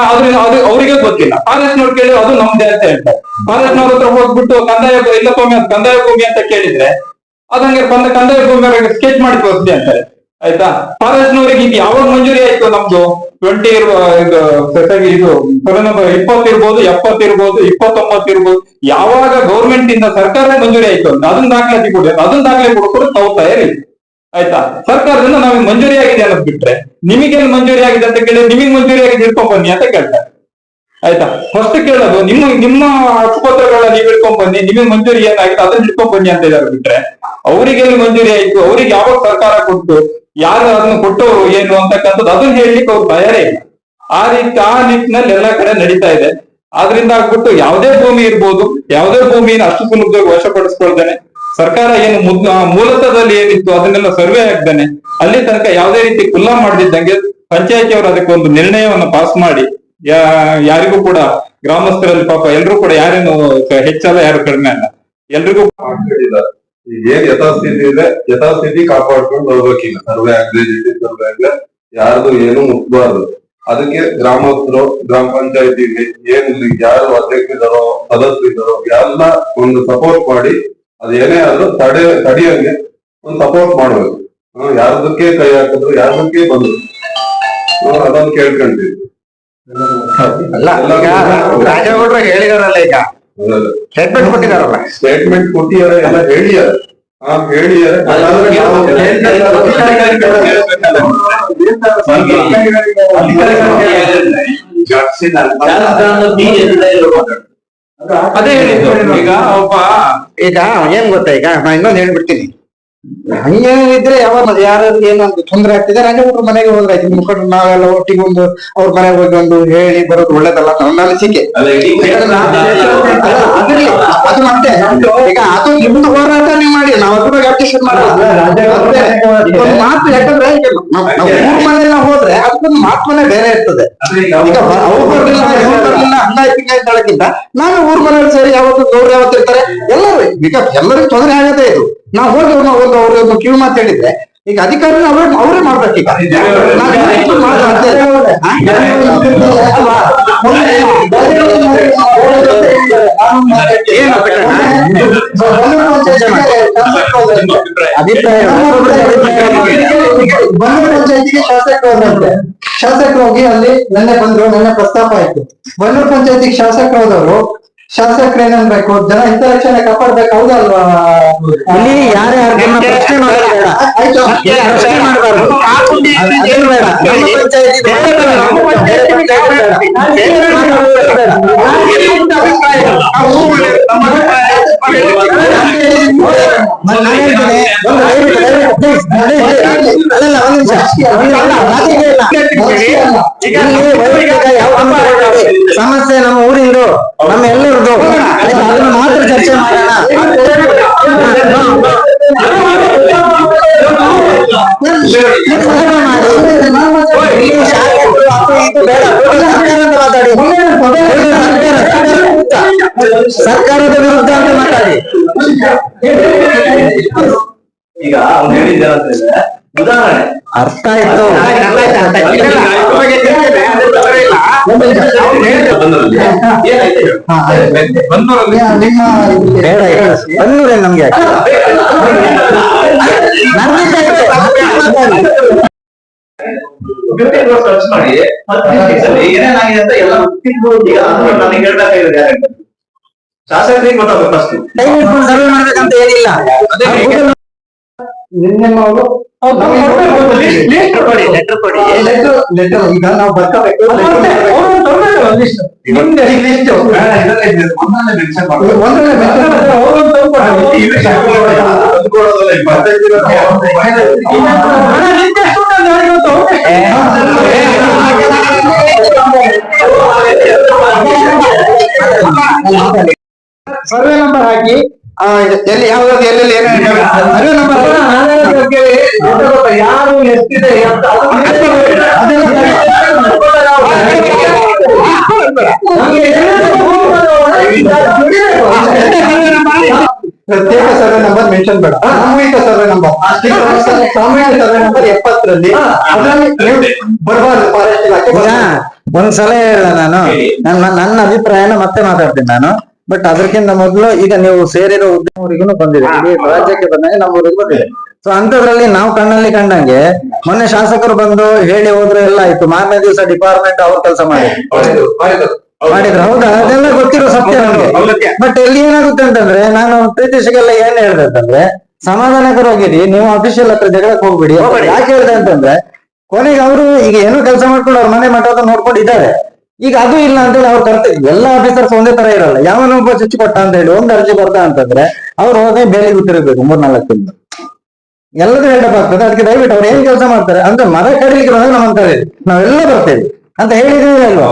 ಅದ್ರಿಂದ ಅದು ಅವರಿಗೆ ಗೊತ್ತಿಲ್ಲ. ಆರ್ ಎಸ್ ನೋಡ್ ಕೇಳಿದ್ರೆ ಅದು ನಮ್ದೇ ಅಂತ ಹೇಳ್ತಾರೆ. ಫಾರೆಸ್ಟ್ ನವ್ರ ಹತ್ರ ಹೋಗ್ಬಿಟ್ಟು ಕಂದಾಯ ಇಲ್ಲ ಕಂದಾಯ ಭೂಮಿ ಅಂತ ಕೇಳಿದ್ರೆ ಅದಂಗೆ ಬಂದ ಕಂದಾಯ ಸ್ಕೆಚ್ ಮಾಡಿ ತೋರಿಸ್ಲಿ ಅಂತಾರೆ ಆಯ್ತಾ? ಫಾರೆಸ್ಟ್ನವರಿಗೆ ಇದು ಯಾವಾಗ ಮಂಜೂರಿ ಆಯ್ತು ನಮ್ದು? ಟ್ವೆಂಟಿ ಇದು ಸೆಕೆಂಡ್ ಇದು ಇಪ್ಪತ್ತು ಇರ್ಬೋದು, ಎಪ್ಪತ್ತು ಇರ್ಬೋದು, ಇಪ್ಪತ್ತೊಂಬತ್ತು ಇರ್ಬೋದು. ಯಾವಾಗ ಗೌರ್ಮೆಂಟ್ ಇಂದ ಸರ್ಕಾರ ಮಂಜೂರಿ ಆಯ್ತು ಅಂತ ಅದನ್ನ ದಾಖಲಾತಿ ಕೊಡಿ ಅದನ್ನ ದಾಖಲೆ ಕೊಡ್ಕೊಂಡು ತಾವು ತಯಾರಿ ಆಯ್ತಾ? ಸರ್ಕಾರದಿಂದ ನಮಗೆ ಮಂಜೂರಿ ಆಗಿದೆ ಅನ್ನೋದು ಬಿಟ್ರೆ ನಿಮಗೆ ಮಂಜೂರಿ ಆಗಿದೆ ಅಂತ ಕೇಳಿದ್ರೆ ನಿಮಗೆ ಮಂಜೂರಿ ಆಗಿದೆ ಇಟ್ಕೊಂಡ್ ಬನ್ನಿ ಅಂತ ಕೇಳ್ತಾರೆ. ಆಯ್ತಾ? ಫಸ್ಟ್ ಕೇಳೋದು, ನಿಮ್ಮ ನಿಮ್ಮ ಹಕ್ಕುಪತ್ರಗಳನ್ನ ನೀವು ಇಟ್ಕೊಂಡ್ ಬನ್ನಿ, ನಿಮಗೆ ಮಂಜೂರಿ ಏನಾಗಿದೆ ಅದನ್ನ ಇಟ್ಕೊಂಡ್ ಬನ್ನಿ ಅಂತ ಇದಾರೆ ಬಿಟ್ರೆ. ಅವರಿಗೆ ಮಂಜೂರಿ ಆಯ್ತು? ಅವ್ರಿಗೆ ಯಾವಾಗ ಸರ್ಕಾರ ಕೊಟ್ಟು, ಯಾರು ಅದನ್ನ ಕೊಟ್ಟವರು ಏನು ಅಂತಕ್ಕಂಥದ್ದು ಅದನ್ನ ಹೇಳಲಿಕ್ಕೆ ಅವ್ರು ತಯಾರೇ ಇಲ್ಲ. ಆ ರೀತಿ, ಆ ನಿಟ್ಟಿನಲ್ಲಿ ಎಲ್ಲಾ ಕಡೆ ನಡೀತಾ ಇದೆ. ಆದ್ರಿಂದ ಆಗ್ಬಿಟ್ಟು ಯಾವುದೇ ಭೂಮಿ ಇರ್ಬೋದು, ಯಾವುದೇ ಭೂಮಿಯನ್ನು ಅಷ್ಟು ಸುಲಭವಾಗಿ ವಶಪಡಿಸ್ಕೊಳ್ತಾನೆ ಸರ್ಕಾರ ಏನು ಮುದ್- ಮೂಲತದಲ್ಲಿ ಏನಿತ್ತು ಅದನ್ನೆಲ್ಲ ಸರ್ವೆ ಆಗ್ತಾನೆ ಅಲ್ಲಿ ತನಕ ಯಾವುದೇ ರೀತಿ ಖುಲ್ಲಾ ಮಾಡದಿದ್ದಂಗೆ ಪಂಚಾಯತಿ ಅವರು ಅದಕ್ಕೆ ಒಂದು ನಿರ್ಣಯವನ್ನ ಪಾಸ್ ಮಾಡಿ ಯಾ- ಯಾರಿಗೂ ಕೂಡ ಗ್ರಾಮಸ್ಥರಲ್ಲಿ ಪಾಪ ಎಲ್ರೂ ಕೂಡ ಯಾರೇನು ಹೆಚ್ಚಲ್ಲ, ಯಾರು ಕಡಿಮೆ ಅಲ್ಲ. ಎಲ್ರಿಗೂ ಏನ್ ಯಥಾಸ್ಥಿತಿ ಇದೆ, ಯಥಾಸ್ಥಿತಿ ಕಾಪಾಡ್ಕೊಂಡು ಹೋಗ್ಬೇಕೀಗ ಸರ್ವೆ ಆಗ್ಲಿ ಸರ್ವೆ ಆಗ್ಲಿ, ಯಾರ್ದು ಏನು ಮುಟ್ಬಾರ್ದು. ಅದಕ್ಕೆ ಗ್ರಾಮಸ್ಥರು, ಗ್ರಾಮ ಪಂಚಾಯತಿಗೆ ಏನ್ ಯಾರು ಅಧ್ಯಕ್ಷರಿದಾರೋ ಸದಸ್ಯರಿದಾರೋ ಎಲ್ಲ ಒಂದು ಸಪೋರ್ಟ್ ಮಾಡಿ, ಅದ್ ಏನೇ ಆದ್ರೂ ತಡೆ, ತಡೆಯಂಗೆ ಒಂದು ಸಪೋರ್ಟ್ ಮಾಡ್ಬೇಕು. ಯಾರದಕ್ಕೆ ಕೈ ಹಾಕಿದ್ರು, ಯಾರ್ದಕ್ಕೆ ಬಂದ್ರು. ಅದನ್ನ ಕೇಳ್ಕೊಂತೀವಿ ಅಲ್ಲ ಈಗ ರಾಜೇಗೌಡರು ಹೇಳಿದಾರಲ್ಲ ಈಗ ಸ್ಟೇಟ್ಮೆಂಟ್ ಕೊಟ್ಟಿದಾರಲ್ಲ ಸ್ಟೇಟ್ಮೆಂಟ್ ಕೊಟ್ಟಿದಾರ ಎಲ್ಲ ಹೇಳಿದ್ದಾರೆ ಹಾ ಹೇಳಿದ್ದಾರೆ ಅದಾದ್ರೆ ನಾವು ಅದೇ ಹೇಳಿದ್ದು ಈಗ ಒಬ್ಬ ಈಗ ಏನ್ ಗೊತ್ತಾ ಈಗ ನಾ ಇನ್ನೊಂದು ಹೇಳ್ಬಿಡ್ತೀನಿ ಹಂಗೇನಿದ್ರೆ ಯಾವಾಗ ಯಾರಾದ್ರೂ ಏನೊಂದು ತೊಂದರೆ ಆಗ್ತಿದೆ ಅವ್ರ ಮನೆಗೆ ಹೋದ್ರೆ ಆಯ್ತು ಮುಖಂಡರು ನಾವೆಲ್ಲ ಒಟ್ಟಿಗೆ ಒಂದು ಅವ್ರ ಮನೆಗೆ ಹೋಗಿ ಒಂದು ಹೇಳಿ ಬರೋದು ಒಳ್ಳೇದಲ್ಲ ನನ್ನ ಅನಿಸಿಕೆ ಅದು ಮತ್ತೆ ಈಗ ಅದು ನಿಮ್ದು ಹೋರಾಟ ನೀವು ಮಾಡಿ ನಾವು ಅದ್ರ ಮಾಡಲ್ಲ ಮಾತು ಯಾಕಂದ್ರೆ ಈಗ ಊರ್ ಮನೆಲ್ಲ ಹೋದ್ರೆ ಅದಕ್ಕೊಂದು ಮಾತ್ಮನೆ ಬೇರೆ ಇರ್ತದೆ ಈಗ ಬರ್ಲಿಲ್ಲ ಇವ್ರು ಬರ್ಲಿಲ್ಲ ಹಂಗ ಹಿಂಗ ಹೇಳಕ್ಕಿಂತ ನಾನು ಊರ್ ಮನೆಯಲ್ಲಿ ಸೇರಿ ಯಾವತ್ತು ಗೌರವ ಯಾವತ್ತಿರ್ತಾರೆ ಎಲ್ಲರೂ ಈಗ ಎಲ್ಲರಿಗೂ ತೊಂದರೆ ಆಗದೆ ಇದು ನಾವು ಹೋಗಿ ಅವ್ರ ಒಂದು ಕಿವಿ ಮಾತು ಹೇಳಿದ್ರೆ ಈಗ ಅಧಿಕಾರಿ ಅವರೇ ಅವರೇ ಮಾಡ್ಬೇಕೀಗ. ಬನ್ನೂರು ಪಂಚಾಯತಿಗೆ ಶಾಸಕರು ಹೋದಂತೆ ಶಾಸಕರು ಹೋಗಿ ಅಲ್ಲಿ ನೆನ್ನೆ ಬಂದ್ರು ನೆನ್ನೆ ಪ್ರಸ್ತಾಪ ಆಯ್ತು. ಬನ್ನೂರು ಪಂಚಾಯತಿಗೆ ಶಾಸಕರು ಹೋದವರು ಶಾಸಕರು ಏನನ್ಬೇಕು ಜನ ಹಿತರಕ್ಷಣೆ ಕಾಪಾಡ್ಬೇಕು ಹೌದಲ್ವಾ ಇಲ್ಲಿ ಯಾರು ಪ್ರಶ್ನೆ ಮಾಡೋದು ಬೇಡ. ಆಯ್ತು ಪ್ರಶ್ನೆ ಮಾಡ್ಬಾರ್ದು. ಅದೇನು ಬೇಡ. ನಮ್ಮ ಪಂಚಾಯತಿ ಬೇಡ. ಸಮಸ್ಯೆ ನಮ್ಮ ಊರಿಂದು ನಮ್ಮ ಎಲ್ಲರದು? ಅದನ್ನ ಮಾತ್ರ ಚರ್ಚೆ ಮಾಡೋಣ ಮಾತಾಡಿ ಸರ್ಕಾರದ ವಿರುದ್ಧ ಅಂತ ಮಾತಾಡಿ ಈಗ ಅವ್ನು ಹೇಳಿದ್ದೇನಂತಂದ್ರೆ ಉದಾಹರಣೆ ಅರ್ಥ ಆಯ್ತು ಬೇಡ ಬನ್ನೂರೇ ನಮ್ಗೆ. ಫಿಫ್ಟೀನ್ ಖರ್ಚು ಮಾಡಿ ಏನೇನಾಗಿದೆ ಅಂತ ಎಲ್ಲ ಈಗ ಅದು ನನಗೆ ಹೇಳ್ಬೇಕಾಗಿದೆ ಶಾಸಕರಿಗೆ ಫಸ್ಟ್ ದಯವಿಟ್ಟು ಸರ್ವೆ ಮಾಡ್ಬೇಕಂತ ಏನಿಲ್ಲ ನಿನ್ನೆ ಲೆಟರ್ ಕೊಡಿ ಲೆಟರ್ ಕೊಡಿ ಲೆಟರ್ ಲೆಟರ್ ಈಗ ನಾವು ಬರ್ಕೋಬೇಕು ಸರ್ವೆ ನಂಬರ್ ಹಾಕಿ ಎಲ್ಲಿ ಯಾವ್ದಾದ್ರು ಎಲ್ಲೆಲ್ಲಿ ಏನೇನು ಸರ್ವೆ ನಂಬರ್ ಯಾರು ಎಷ್ಟಿದೆ ಪ್ರತ್ಯೇಕ ಸರ್ವೆ ನಂಬರ್ ಮೆನ್ಷನ್ ಬೇಡ ಸಾಮೂಹಿಕ ಸರ್ವೆ ನಂಬರ್ ಸಾಮೂಹಿಕ ಸರ್ವೆ ನಂಬರ್ ಎಪ್ಪತ್ತರಲ್ಲಿ ಅದರಲ್ಲಿ ಬರಬಾರ್ದು ಫಾರೆಸ್ಟ್ ಇಲಾಖೆ ಒಂದ್ಸಲ ಒಂದ್ ಸಲ ಹೇಳ್ದ ನಾನು ನನ್ನ ನನ್ನ ಅಭಿಪ್ರಾಯನ ಮತ್ತೆ ಮಾತಾಡ್ತೀನಿ ನಾನು ಬಟ್ ಅದಕ್ಕಿಂತ ಮೊದಲು ಈಗ ನೀವು ಸೇರಿರೋ ಉದ್ಯಮವರಿಗೂ ಬಂದಿದೆ. ಇಡೀ ರಾಜ್ಯಕ್ಕೆ ಬಂದಂಗೆ ನಮ್ಮ ಊರಿಗೆ ಬಂದಿದೆ. ಸೊ ಅಂತದ್ರಲ್ಲಿ ನಾವು ಕಣ್ಣಲ್ಲಿ ಕಂಡಂಗೆ ಮೊನ್ನೆ ಶಾಸಕರು ಬಂದು ಹೇಳಿ ಹೋದ್ರೆ ಎಲ್ಲ ಆಯ್ತು. ಮಾರನೇ ದಿವಸ ಡಿಪಾರ್ಟ್ಮೆಂಟ್ ಅವ್ರ ಕೆಲಸ ಮಾಡಿ ಮಾಡಿದ್ರು ಹೌದಾ. ಅದೆಲ್ಲ ಗೊತ್ತಿರೋ ಸತ್ಯ ನಮ್ಗೆ. ಬಟ್ ಇಲ್ಲಿ ಏನಾಗುತ್ತೆ ಅಂತಂದ್ರೆ ನಾನು ಪ್ರೀತಿಶಿಗೆಲ್ಲ ಏನ್ ಹೇಳ್ದೆ ಅಂತಂದ್ರೆ ಸಮಾಧಾನಕರವಾಗಿರಿ ನೀವು ಅಫಿಷಿಯಲ್ ಹತ್ರ ಜಗಳಕ್ಕೆ ಹೋಗ್ಬಿಡಿ. ಯಾಕೆ ಹೇಳ್ದೆ ಅಂತಂದ್ರೆ ಕೊನೆಗೆ ಅವರು ಈಗ ಏನೋ ಕೆಲಸ ಮಾಡ್ಕೊಂಡು ಅವ್ರ ಮನೆ ಮಠದ ನೋಡ್ಕೊಂಡಿದ್ದಾರೆ. ಈಗ ಅದು ಇಲ್ಲ ಅಂತ ಹೇಳಿ ಅವ್ರು ಕರ್ತವ್ಯ ಎಲ್ಲ ಆಫೀಸರ್ಸ್ ಒಂದೇ ತರ ಇರಲ್ಲ ಯಾವನೊಬ್ಬ ಚುಚ್ಚು ಕೊಟ್ಟ ಅಂತ ಹೇಳಿ ಒಂದು ಅರ್ಜಿ ಬರ್ತಾ ಅಂತಂದ್ರೆ ಅವ್ರು ಹೋಗಿ ಬೇಲಿ ಗೊತ್ತಿರಬೇಕು ಮೂರ್ನಾಲ್ಕು ತಿಂಗಳು ಎಲ್ಲದೂ ಹೆಲ್ಡಪ್ ಆಗ್ತದೆ ಅದಕ್ಕೆ ದಯವಿಟ್ಟು ಅವ್ರು ಏನ್ ಕೆಲಸ ಮಾಡ್ತಾರೆ ಅಂದ್ರೆ ಮರ ಕಡಿಲಿಕ್ಕೆ ಬಂದಾಗ ನಮ್ಮ ಅಂತಾರೆ ನಾವೆಲ್ಲ ಬರ್ತೇವೆ ಅಂತ ಹೇಳಿದ್ರೆ ಅಲ್ವಾ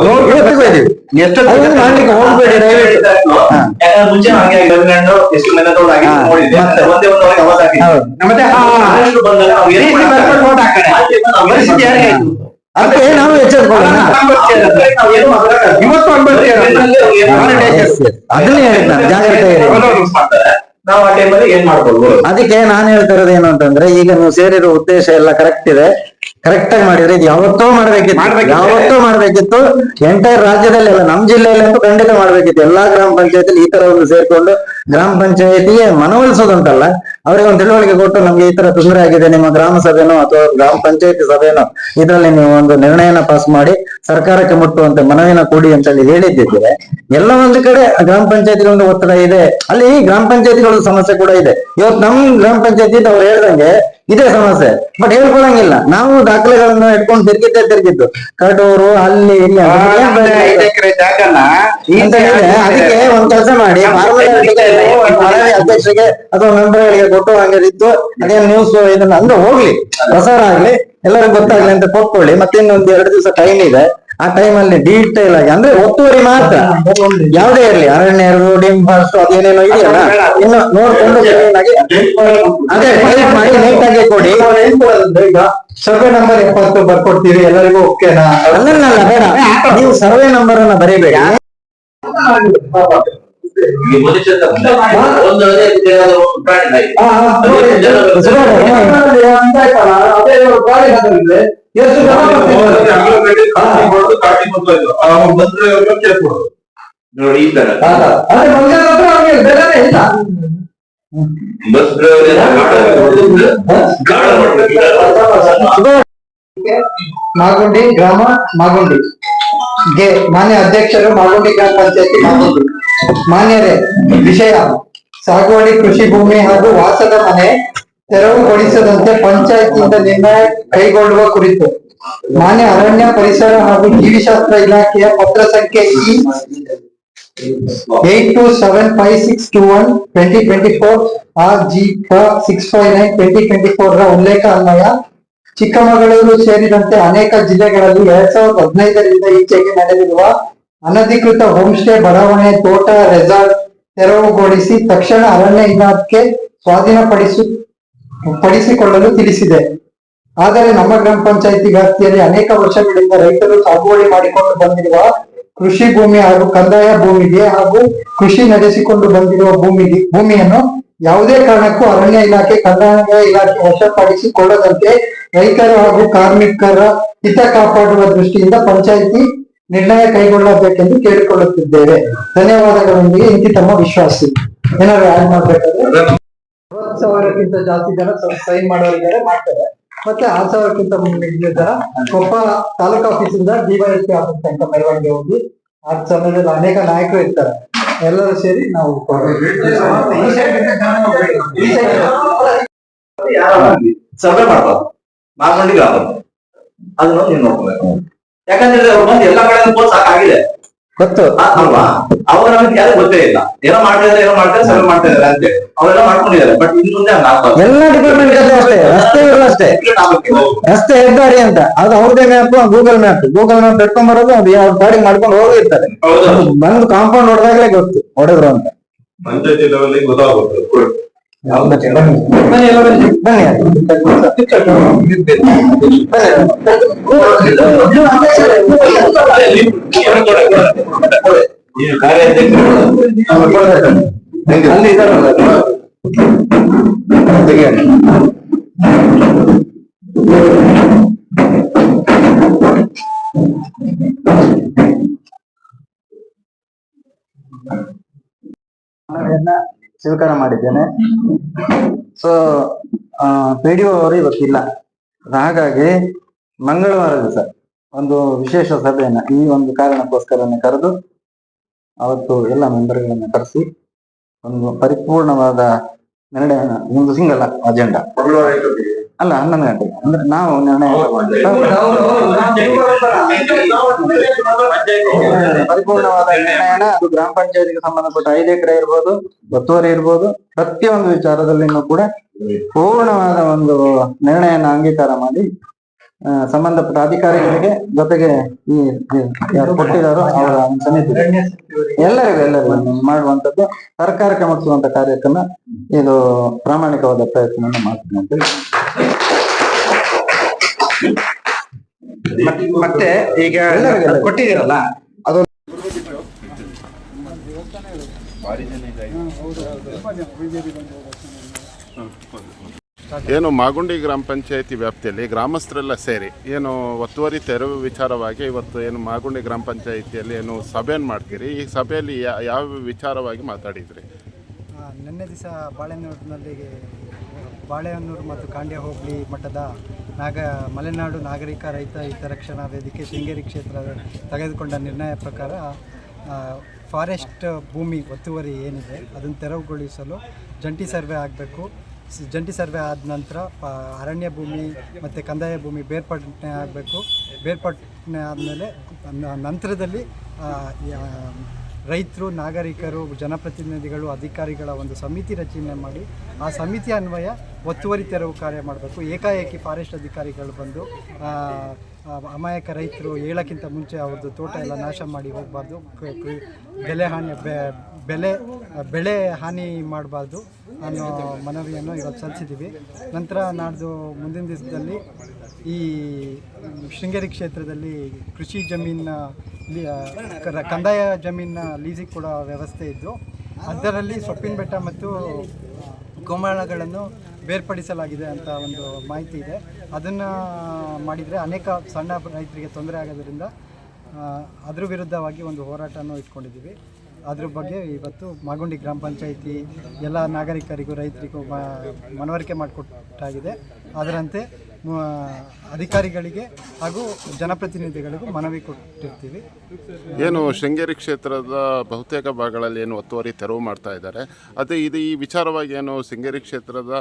ಮಾಡ್ಲಿಕ್ಕೆ ಹೋಗ್ಬೇಡಿ ದಯವಿಟ್ಟು ನಾವು? ಅದಕ್ಕೆ. ಅದನ್ನೇ ನಾನು ಜಾಗ್ರತೆ ಇರಿ. ಅವ್ರು ಮಾಡ್ತಾರೆ. ನಾವು ಆ ಟೈಮಲ್ಲಿ ಏನ್ ಮಾಡ್ಬೋದು? ಅದಕ್ಕೆ ನಾನು ಹೇಳ್ತಾ ಇರೋದು ಏನು ಅಂತಂದ್ರೆ ಈಗ ನೀವು ಸೇರಿರೋ ಉದ್ದೇಶ ಎಲ್ಲ ಕರೆಕ್ಟ್ ಇದೆ. ಕರೆಕ್ಟ್ ಆಗಿ ಮಾಡಿದ್ರೆ ಇದು ಯಾವತ್ತೋ ಮಾಡ್ಬೇಕಿತ್ತು. ಮಾಡ್ಬೇಕಿತ್ತು. ಯಾವತ್ತೋ ಮಾಡ್ಬೇಕಿತ್ತು. ಎಂಟೈರ್ ರಾಜ್ಯದಲ್ಲಿ ಅಲ್ಲ ನಮ್ ಜಿಲ್ಲೆಯಲ್ಲಿ ಅಂತೂ ಖಂಡಿತ ಮಾಡ್ಬೇಕಿತ್ತು. ಎಲ್ಲಾ ಗ್ರಾಮ ಪಂಚಾಯತ್ ಈ ತರ ಒಂದು ಸೇರ್ಕೊಂಡು ಗ್ರಾಮ ಪಂಚಾಯತಿಗೆ ಮನವೊಲಿಸೋದಂತಲ್ಲ ಅವರಿಗೆ ಒಂದು ತಿಳುವಳಿಕೆ ಕೊಟ್ಟು ನಮ್ಗೆ ಈ ತರ ತೊಂದರೆ ಆಗಿದೆ ನಿಮ್ಮ ಗ್ರಾಮ ಸಭೆನೋ ಅಥವಾ ಗ್ರಾಮ ಪಂಚಾಯತಿ ಸಭೆನೋ ಇದರಲ್ಲಿ ನೀವು ಒಂದು ನಿರ್ಣಯನ ಪಾಸ್ ಮಾಡಿ ಸರ್ಕಾರಕ್ಕೆ ಮುಟ್ಟುವಂತೆ ಮನವಿನ ಕೊಡಿ ಅಂತ ಹೇಳಿ ಹೇಳಿದ್ದಿದ್ರೆ ಎಲ್ಲ ಒಂದು ಕಡೆ ಗ್ರಾಮ ಪಂಚಾಯತಿಗಳ ಒಂದು ಒತ್ತಡ ಇದೆ. ಅಲ್ಲಿ ಗ್ರಾಮ ಪಂಚಾಯತಿಗಳ ಸಮಸ್ಯೆ ಕೂಡ ಇದೆ. ಇವತ್ತು ನಮ್ ಗ್ರಾಮ ಪಂಚಾಯತಿ ಅವ್ರು ಹೇಳ್ದಂಗೆ ಇದೇ ಸಮಸ್ಯೆ. ಬಟ್ ಹೇಳ್ಕೊಳಂಗಿಲ್ಲ. ನಾವು ದಾಖಲೆಗಳನ್ನ ಇಟ್ಕೊಂಡು ತಿರುಗಿದ್ದೆ ತಿರ್ಗಿದ್ದು. ಕಡೂರು ಅಲ್ಲಿ ಇಲ್ಲಿ ಅದಕ್ಕೆ ಒಂದ್ ಕೆಲಸ ಮಾಡಿ ಅಧ್ಯಕ್ಷರಿಗೆ ಅಥವಾ ಮೆಂಬರ್ಗಳಿಗೆ ಕೊಟ್ಟು ಹಂಗೆ ಇದ್ದು ಅದೇನ್ ನ್ಯೂಸ್ ಇದನ್ನ ಅಂದ್ರೆ ಹೋಗ್ಲಿ, ಪ್ರಸಾರ ಆಗ್ಲಿ, ಎಲ್ಲರಿಗೂ ಗೊತ್ತಾಗ್ಲಿ ಅಂತ ಕೊಟ್ಕೊಳ್ಳಿ ಮತ್ತೆ ಇನ್ನೊಂದು ಎರಡು ದಿವಸ ಟೈಮ್ ಇದೆ. ಆ ಟೈಮ್ ಅಲ್ಲಿ ಡೀಟೇಲ್ ಆಗಿ, ಅಂದ್ರೆ ಒತ್ತುವರಿ ಮಾತ್ರ. ಯಾವ್ದೇ ಇರ್ಲಿ, ಅರಣ್ಯ ಡಿಮ್ ಫಾರೆಸ್ಟ್ ಅದೇನೇನೋ ಇದೆಯಲ್ಲ, ಇನ್ನು ನೋಡ್ಕೊಂಡು ಅದೇ ಟೈಪ್ ಮಾಡಿ ನೀಟ್ ಆಗಿ ಕೊಡಿ. ಸರ್ವೆ ನಂಬರ್ ಇಪ್ಪತ್ತು ಬರ್ಕೊಡ್ತೀವಿ ಎಲ್ಲರಿಗೂ ಓಕೆನಾ? ಅಲ್ಲ ಬೇಡ. ನೀವು ಸರ್ವೆ ನಂಬರ್ ಅನ್ನ ಬರೀಬೇಡಿ. ಈ ಮನುಷ್ಯ ಒಂದು ಪ್ರಾಣಿ ಹಾ, ನೋಡಿ. ಎಷ್ಟು ಜನ ಈ ತರ. ಇಲ್ಲ. ಬಸ್ ಮಾಗುಂಡಿ ಗ್ರಾಮ ಮಾಗುಂಡಿ. ಗೆ ಮಾನ್ಯ ಅಧ್ಯಕ್ಷರು ಮಾಗುಂಡಿ ಗ್ರಾಮ ಪಂಚಾಯತಿ ಮಾಗುಂಡಿ. ಮಾನ್ಯರೇ, ವಿಷಯ. ಸಾಗುವಳಿ, ಕೃಷಿ ಭೂಮಿ ಹಾಗೂ ವಾಸದ ಮನೆ ತೆರವುಗೊಳಿಸದಂತೆ ಪಂಚಾಯತಿಯಿಂದ ನಿರ್ಣಯ ಕೈಗೊಳ್ಳುವ ಕುರಿತು ಮಾನ್ಯ ಅರಣ್ಯ ಪರಿಸರ ಹಾಗೂ ಜೀವಿಶಾಸ್ತ್ರ ಇಲಾಖೆಯ ಪತ್ರ ಸಂಖ್ಯೆ E eight two seven five six two one twenty twenty four, R G six five nine twenty twenty four ರ ಉಲ್ಲೇಖ ಅನ್ವಯ. ಚಿಕ್ಕಮಗಳೂರು ಸೇರಿದಂತೆ ಅನೇಕ ಜಿಲ್ಲೆಗಳಲ್ಲಿ ಎರಡ್ ಸಾವಿರದ ಹದಿನೈದರಿಂದ ಈಚೆಗೆ ನಡೆದಿರುವ ಅನಧಿಕೃತ ಹೋಮ್ ಸ್ಟೇ ಬಡಾವಣೆ ತೋಟ ರೆಸಾರ್ಟ್ ತೆರವುಗೊಳಿಸಿ ತಕ್ಷಣ ಅರಣ್ಯ ಇಲಾಖೆ ಸ್ವಾಧೀನಪಡಿಸು ಪಡಿಸಿಕೊಳ್ಳಲು ತಿಳಿಸಿದೆ. ಆದರೆ ನಮ್ಮ ಗ್ರಾಮ ಪಂಚಾಯಿತಿ ವ್ಯಾಪ್ತಿಯಲ್ಲಿ ಅನೇಕ ವರ್ಷಗಳಿಂದ ರೈತರು ಸಾಗುವಳಿ ಮಾಡಿಕೊಂಡು ಬಂದಿರುವ ಕೃಷಿ ಭೂಮಿ ಹಾಗೂ ಕಂದಾಯ ಭೂಮಿಗೆ ಹಾಗೂ ಕೃಷಿ ನಡೆಸಿಕೊಂಡು ಬಂದಿರುವ ಭೂಮಿಗೆ ಭೂಮಿಯನ್ನು ಯಾವುದೇ ಕಾರಣಕ್ಕೂ ಅರಣ್ಯ ಇಲಾಖೆ, ಕಂದಾಯ ಇಲಾಖೆ ವಶಪಡಿಸಿಕೊಳ್ಳದಂತೆ ರೈತರು ಹಾಗೂ ಕಾರ್ಮಿಕರ ಹಿತ ಕಾಪಾಡುವ ದೃಷ್ಟಿಯಿಂದ ಪಂಚಾಯಿತಿ ನಿರ್ಣಯ ಕೈಗೊಳ್ಳಬೇಕೆಂದು ಕೇಳಿಕೊಳ್ಳುತ್ತಿದ್ದೇವೆ. ಧನ್ಯವಾದಗಳೊಂದಿಗೆ ಇಂತಿ ತಮ್ಮ ವಿಶ್ವಾಸಿ. ಏನಾದ್ರು ಆಡ್ ಮಾಡ್ಬೇಕಾದ್ರೆ? ಅರವತ್ತು ಸಾವಿರಕ್ಕಿಂತ ಜಾಸ್ತಿ ಜನ ಸೈನ್ ಮಾಡೋರಿದ್ದಾರೆ, ಮಾಡ್ತಾರೆ. ಮತ್ತೆ ಆರ್ ಸಾವಿರಕ್ಕಿಂತ ಜನ, ಕೊಪ್ಪ ತಾಲೂಕು ಆಫೀಸಿಂದ ಡಿವೈಎಸ್ಪಿ ಆಫೀಸ್ ತನಕ ಮೆರವಣಿಗೆ ಹೋಗಿ, ಆ ಸಮಯದಲ್ಲಿ ಅನೇಕ ನಾಯಕರು ಇರ್ತಾರೆ. ಎಲ್ಲರೂ ಸೇರಿ ನಾವು ಸಭೆ ಮಾಡ್ಬಾರ್ದು ಗ್ರಾಮ ಅದನ್ನ ನೀವು ನೋಡ್ಕೋಬೇಕು. ಯಾಕಂದ್ರೆ ಅವ್ರು ಬಂದು ಎಲ್ಲ ಕಡೆ ಹೋದ್ ಸಾಕಾಗಿದೆ. ಗೊತ್ತು. ಅಲ್ವಾ? ಅವಾಗ ನಮ್ಗೆ ಯಾರು ಗೊತ್ತೇ ಇಲ್ಲ. ಏನೋ ಮಾಡ್ತಿದ್ದಾರೆ ಏನೋ ಮಾಡ್ತಾರೆ ಸರ್ವೆ ಮಾಡ್ತಾ ಇದಾರೆ ಅಂತ. ಅವರೆಲ್ಲ ಮಾಡ್ಕೊಂಡಿದ್ದಾರೆ ಬಟ್ ಇನ್ ಮುಂದೆ ಎಲ್ಲ ಡಿಪಾರ್ಟ್ಮೆಂಟ್ ಅಷ್ಟೇ ರಸ್ತೆ ಅಷ್ಟೇ. ರಸ್ತೆ ಹೆದ್ದಾರಿ ಅಂತ. ಅದು ಅವ್ರದೇ map Google map Google map ಇಟ್ಕೊಂಡ್ ಬರೋದು ಅದು ಯಾವ ಗಾಡಿ ಮಾಡ್ಕೊಂಡು ಹೋಗಿ ಇರ್ತಾರೆ. ಬಂದು ಕಾಂಪೌಂಡ್ ಹೊಡೆದಾಗ್ಲೇ ಗೊತ್ತು ಹೊಡೆದ್ರು ಅಂತ. ಪಂಚಾಯತಿ ಲೆವೆಲ್ ಗೊತ್ತಾಗುತ್ತೆ ಬನ್ನಿ ಸ್ವೀಕಾರ ಮಾಡಿದ್ದೇನೆ. ಸೊ ಪಿ ಡಿ ಅವರು ಇವತ್ತಿಲ್ಲ ಹಾಗಾಗಿ ಮಂಗಳವಾರ ದಿವಸ ಒಂದು ವಿಶೇಷ ಸಭೆಯನ್ನ ಈ ಒಂದು ಕಾರಣಕ್ಕೋಸ್ಕರನೇ ಕರೆದು ಅವತ್ತು ಎಲ್ಲ ಮೆಂಬರ್ಗಳನ್ನ ಕರೆಸಿ ಒಂದು ಪರಿಪೂರ್ಣವಾದ ನಿರ್ಣಯ ಒಂದು ಸಿಂಗಲ್ ಅಜೆಂಡಾ? ಅಲ್ಲ ಹನ್ನೊಂದು ಗಂಟೆ ಅಂದ್ರೆ ನಾವು ನಿರ್ಣಯ ಪರಿಪೂರ್ಣವಾದ ನಿರ್ಣಯನ ಅದು ಗ್ರಾಮ ಪಂಚಾಯತಿಗೆ ಸಂಬಂಧಪಟ್ಟ ಐದು ಎಕರೆ ಇರ್ಬೋದು ಒತ್ತುವರಿ ಇರ್ಬೋದು ಪ್ರತಿಯೊಂದು ವಿಚಾರದಲ್ಲಿನೂ ಕೂಡ ಪೂರ್ಣವಾದ ಒಂದು ನಿರ್ಣಯನ ಅಂಗೀಕಾರ ಮಾಡಿ ಸಂಬಂಧಪಟ್ಟ ಅಧಿಕಾರಿಗಳಿಗೆ ಜೊತೆಗೆ ಈ ಯಾರು ಕೊಟ್ಟಿದಾರೋ ಅವರ ಸಮಿತಿ ಎಲ್ಲರಿಗೂ ಎಲ್ಲರಿಗೂ ಮಾಡುವಂತದ್ದು ಸರ್ಕಾರಕ್ಕೆ ಮುಟ್ಟಿಸುವಂತ ಕಾರ್ಯಕ್ರಮ ಇದು ಪ್ರಾಮಾಣಿಕವಾದ ಪ್ರಯತ್ನವನ್ನು ಮಾಡ್ತೀನಿ ಅಂತ ಹೇಳಿ. ಮತ್ತೆ ಈಗ ಕೊಟ್ಟಿದ್ದೀರಲ್ಲ ಅದು ಏನು ಮಾಗುಂಡಿ ಗ್ರಾಮ ಪಂಚಾಯಿತಿ ವ್ಯಾಪ್ತಿಯಲ್ಲಿ ಗ್ರಾಮಸ್ಥರೆಲ್ಲ ಸೇರಿ ಏನು ಒತ್ತುವರಿ ತೆರವು ವಿಚಾರವಾಗಿ ಇವತ್ತು ಏನು ಮಾಗುಂಡಿ ಗ್ರಾಮ ಪಂಚಾಯಿತಿಯಲ್ಲಿ ಏನು ಸಭೆಯನ್ನು ಮಾಡ್ತೀರಿ? ಈ ಸಭೆಯಲ್ಲಿ ಯಾ- ಯಾವ ವಿಚಾರವಾಗಿ ಮಾತಾಡಿದ್ರಿ? ನಿನ್ನೆ ದಿವಸ ಬಾಳೆಹೊನ್ನೂರಿನಲ್ಲಿ ಬಾಳೆಹೊನ್ನೂರು ಮತ್ತು ಕಾಂಡ್ಯ ಹೋಬಳಿ ಮಟ್ಟದ ನಾಗ ಮಲೆನಾಡು ನಾಗರಿಕ ರೈತ ಹಿತರಕ್ಷಣಾ ವೇದಿಕೆ ಶೃಂಗೇರಿ ಕ್ಷೇತ್ರ ತೆಗೆದುಕೊಂಡ ನಿರ್ಣಯ ಪ್ರಕಾರ ಫಾರೆಸ್ಟ್ ಭೂಮಿ ಒತ್ತುವರಿ ಏನಿದೆ ಅದನ್ನು ತೆರವುಗೊಳಿಸಲು ಜಂಟಿ ಸರ್ವೆ ಆಗಬೇಕು. ಜಂಟಿ ಸರ್ವೆ ಆದ ನಂತರ ಅರಣ್ಯ ಭೂಮಿ ಮತ್ತು ಕಂದಾಯ ಭೂಮಿ ಬೇರ್ಪಟ್ಟಣೆ ಆಗಬೇಕು. ಬೇರ್ಪಟ್ಟಣೆ ಆದಮೇಲೆ ನಂತರದಲ್ಲಿ ರೈತರು, ನಾಗರಿಕರು, ಜನಪ್ರತಿನಿಧಿಗಳು, ಅಧಿಕಾರಿಗಳ ಒಂದು ಸಮಿತಿ ರಚನೆ ಮಾಡಿ ಆ ಸಮಿತಿ ಅನ್ವಯ ಒತ್ತುವರಿ ತೆರವು ಕಾರ್ಯ ಮಾಡಬೇಕು. ಏಕಾಏಕಿ ಫಾರೆಸ್ಟ್ ಅಧಿಕಾರಿಗಳು ಬಂದು ಅಮಾಯಕ ರೈತರು ಹೇಳೋಕ್ಕಿಂತ ಮುಂಚೆ ಅವ್ರದ್ದು ತೋಟ ಎಲ್ಲ ನಾಶ ಮಾಡಿ ಹೋಗಬಾರ್ದು. ಬೆಲೆ ಹಾನಿ ಬೆಲೆ ಬೆಳೆ ಹಾನಿ ಮಾಡಬಾರ್ದು. ಅನ್ನೋ ಮನವಿಯನ್ನು ಇವತ್ತು ಸಲ್ಲಿಸಿದ್ದೀವಿ. ನಂತರ ನಾಡ್ದು ಮುಂದಿನ ದಿವಸದಲ್ಲಿ ಈ ಶೃಂಗೇರಿ ಕ್ಷೇತ್ರದಲ್ಲಿ ಕೃಷಿ ಜಮೀನ ಲಿ- ಆ, ಕ- ಕಂದಾಯ ಜಮೀನ ಲೀಸಿಗೆ ಕೊಡೋ ವ್ಯವಸ್ಥೆ ಇದ್ದು ಅದರಲ್ಲಿ ಸೊಪ್ಪಿನ ಬೆಟ್ಟ ಮತ್ತು ಗೋಮಾಳಗಳನ್ನು ಬೇರ್ಪಡಿಸಲಾಗಿದೆ ಅಂತ ಒಂದು ಮಾಹಿತಿ ಇದೆ. ಅದನ್ನು ಮಾಡಿದರೆ ಅನೇಕ ಸಣ್ಣ ರೈತರಿಗೆ ತೊಂದರೆ ಆಗೋದರಿಂದ ಅದ್ರ ವಿರುದ್ಧವಾಗಿ ಒಂದು ಹೋರಾಟನೂ ಇಟ್ಕೊಂಡಿದ್ದೀವಿ. ಅದ್ರ ಬಗ್ಗೆ ಇವತ್ತು ಮಾಗುಂಡಿ ಗ್ರಾಮ ಪಂಚಾಯಿತಿ ಎಲ್ಲ ನಾಗರಿಕರಿಗೂ ರೈತರಿಗೂ ಮನವರಿಕೆ ಮಾಡಿಕೊಟ್ಟಾಗಿದೆ. ಅದರಂತೆ ಅಧಿಕಾರಿಗಳಿಗೆ ಹಾಗೂ ಜನಪ್ರತಿನಿಧಿಗಳಿಗೂ ಮನವಿ ಕೊಟ್ಟಿರ್ತೀವಿ ಏನು ಶೃಂಗೇರಿ ಕ್ಷೇತ್ರದ ಬಹುತೇಕ ಭಾಗಗಳಲ್ಲಿ ಏನು ಒತ್ತುವರಿ ತೆರವು ಮಾಡ್ತಾ ಇದ್ದಾರೆ ಅದೇ ಇದು ಈ ವಿಚಾರವಾಗಿ ಏನು ಶೃಂಗೇರಿ ಕ್ಷೇತ್ರದ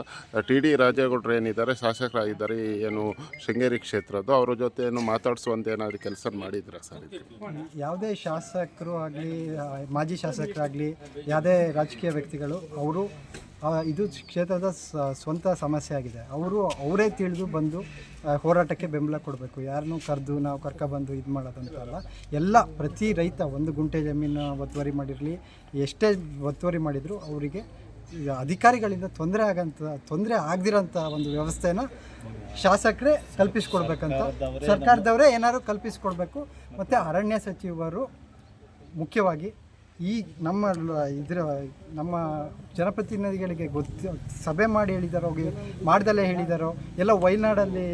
ಟಿ ಡಿ ರಾಜೇಗೌಡರು ಏನಿದ್ದಾರೆ ಶಾಸಕರಾಗಿದ್ದಾರೆ ಏನು ಶೃಂಗೇರಿ ಕ್ಷೇತ್ರದ ಅವರ ಜೊತೆ ಏನು ಮಾತಾಡಿಸುವಂತೆ ಏನಾದರೂ ಕೆಲಸ ಮಾಡಿದ್ರ ಸರ್? ಯಾವುದೇ ಶಾಸಕರು ಆಗಲಿ ಮಾಜಿ ಶಾಸಕರಾಗಲಿ ಯಾವುದೇ ರಾಜಕೀಯ ವ್ಯಕ್ತಿಗಳು ಅವರು ಇದು ಕ್ಷೇತ್ರದ ಸ- ಸ್ವಂತ ಸಮಸ್ಯೆ ಆಗಿದೆ. ಅವರು ಅವರೇ ತಿಳಿದು ಬಂದು ಹೋರಾಟಕ್ಕೆ ಬೆಂಬಲ ಕೊಡಬೇಕು. ಯಾರನ್ನೂ ಕರೆದು ನಾವು ಕರ್ಕೊಬಂದು ಇದು ಮಾಡೋದಂತಲ್ಲ. ಎಲ್ಲ ಪ್ರತಿ ರೈತ ಒಂದು ಗುಂಟೆ ಜಮೀನು ಒತ್ತುವರಿ ಮಾಡಿರಲಿ. ಎಷ್ಟೇ ಒತ್ತುವರಿ ಮಾಡಿದರೂ ಅವರಿಗೆ ಅಧಿಕಾರಿಗಳಿಂದ ತೊಂದರೆ ಆಗಂತ ತೊಂದರೆ ಆಗದಿರೋಂಥ ಒಂದು ವ್ಯವಸ್ಥೆನ ಶಾಸಕರೇ ಕಲ್ಪಿಸ್ಕೊಡ್ಬೇಕಂತ. ಸರ್ಕಾರದವರೇ ಏನಾದರೂ ಕಲ್ಪಿಸ್ಕೊಡ್ಬೇಕು. ಮತ್ತು ಅರಣ್ಯ ಸಚಿವರು ಮುಖ್ಯವಾಗಿ ಈ ನಮ್ಮ ಇದರ ನಮ್ಮ ಜನಪ್ರತಿನಿಧಿಗಳಿಗೆ ಗೊತ್ತು, ಸಭೆ ಮಾಡಿ ಹೇಳಿದಾರೋ ಮಾಡ್ದಲ್ಲೇ ಹೇಳಿದಾರೋ, ಎಲ್ಲ ವಯನಾಡಲ್ಲಿ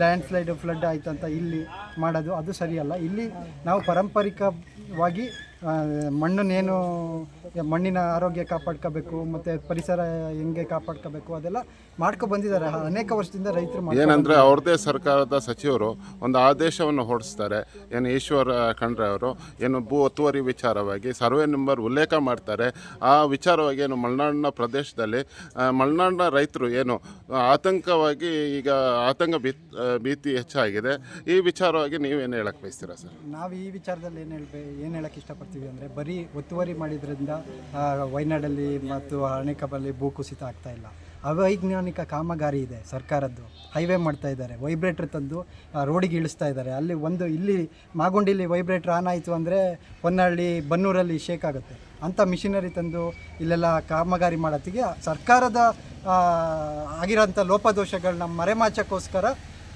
ಲ್ಯಾಂಡ್ ಸ್ಲೈಡ್ ಫ್ಲಡ್ ಆಯ್ತು ಅಂತ ಇಲ್ಲಿ ಮಾಡೋದು, ಅದು ಸರಿಯಲ್ಲ. ಇಲ್ಲಿ ನಾವು ಪಾರಂಪರಿಕವಾಗಿ ಮಣ್ಣನ್ನೇನು ಮಣ್ಣಿನ ಆರೋಗ್ಯ ಕಾಪಾಡ್ಕೋಬೇಕು ಮತ್ತು ಪರಿಸರ ಹೆಂಗೆ ಕಾಪಾಡ್ಕೋಬೇಕು ಅದೆಲ್ಲ ಮಾಡ್ಕೊ ಬಂದಿದ್ದಾರೆ. ಅನೇಕ ವರ್ಷದಿಂದ ರೈತರು ಏನಂದರೆ ಅವ್ರದ್ದೇ ಸರ್ಕಾರದ ಸಚಿವರು ಒಂದು ಆದೇಶವನ್ನು ಹೊರಡಿಸ್ತಾರೆ. ಏನು ಈಶ್ವರ ಖಂಡ್ರೆ ಅವರು ಏನು ಭೂ ಒತ್ತುವರಿ ವಿಚಾರವಾಗಿ ಸರ್ವೆ ನಂಬರ್ ಉಲ್ಲೇಖ ಮಾಡ್ತಾರೆ. ಆ ವಿಚಾರವಾಗಿ ಏನು ಮಲೆನಾಡಿನ ಪ್ರದೇಶದಲ್ಲಿ ಮಲೆನಾಡಿನ ರೈತರು ಏನು ಆತಂಕವಾಗಿ ಈಗ ಆತಂಕ ಭೀತ್ ಭೀತಿ ಹೆಚ್ಚಾಗಿದೆ. ಈ ವಿಚಾರವಾಗಿ ನೀವೇನು ಹೇಳಕ್ಕೆ ಬಯಸ್ತೀರಾ ಸರ್? ನಾವು ಈ ವಿಚಾರದಲ್ಲಿ ಏನು ಹೇಳ್ಬೇ ಏನು ಹೇಳಕ್ಕೆ ಇಷ್ಟಪಡ್ತೀವಿ? ಅಂದರೆ ಬರೀ ಒತ್ತುವರಿ ಮಾಡಿದ್ರಿಂದ ವಯನಾಡಲ್ಲಿ ಮತ್ತು ಅಣೆಕಬ್ಬಲ್ಲಿ ಭೂಕುಸಿತ ಆಗ್ತಾ ಇಲ್ಲ. ಅವೈಜ್ಞಾನಿಕ ಕಾಮಗಾರಿ ಇದೆ ಸರ್ಕಾರದ್ದು. ಹೈವೇ ಮಾಡ್ತಾ ಇದ್ದಾರೆ. ವೈಬ್ರೇಟ್ರ್ ತಂದು ರೋಡಿಗೆ ಇಳಿಸ್ತಾ ಇದ್ದಾರೆ. ಅಲ್ಲಿ ಒಂದು, ಇಲ್ಲಿ ಮಾಗುಂಡಿಲಿ ವೈಬ್ರೇಟ್ರ್ ಆನ್ ಆಯಿತು ಅಂದರೆ ಹೊನ್ನಳ್ಳಿ ಬನ್ನೂರಲ್ಲಿ ಶೇಕ್ ಆಗುತ್ತೆ. ಅಂಥ ಮಿಷಿನರಿ ತಂದು ಇಲ್ಲೆಲ್ಲ ಕಾಮಗಾರಿ ಮಾಡೋತ್ತಿಗೆ ಸರ್ಕಾರದ ಆಗಿರೋಂಥ ಲೋಪದೋಷಗಳನ್ನ ಮರೆಮಾಚಕ್ಕೋಸ್ಕರ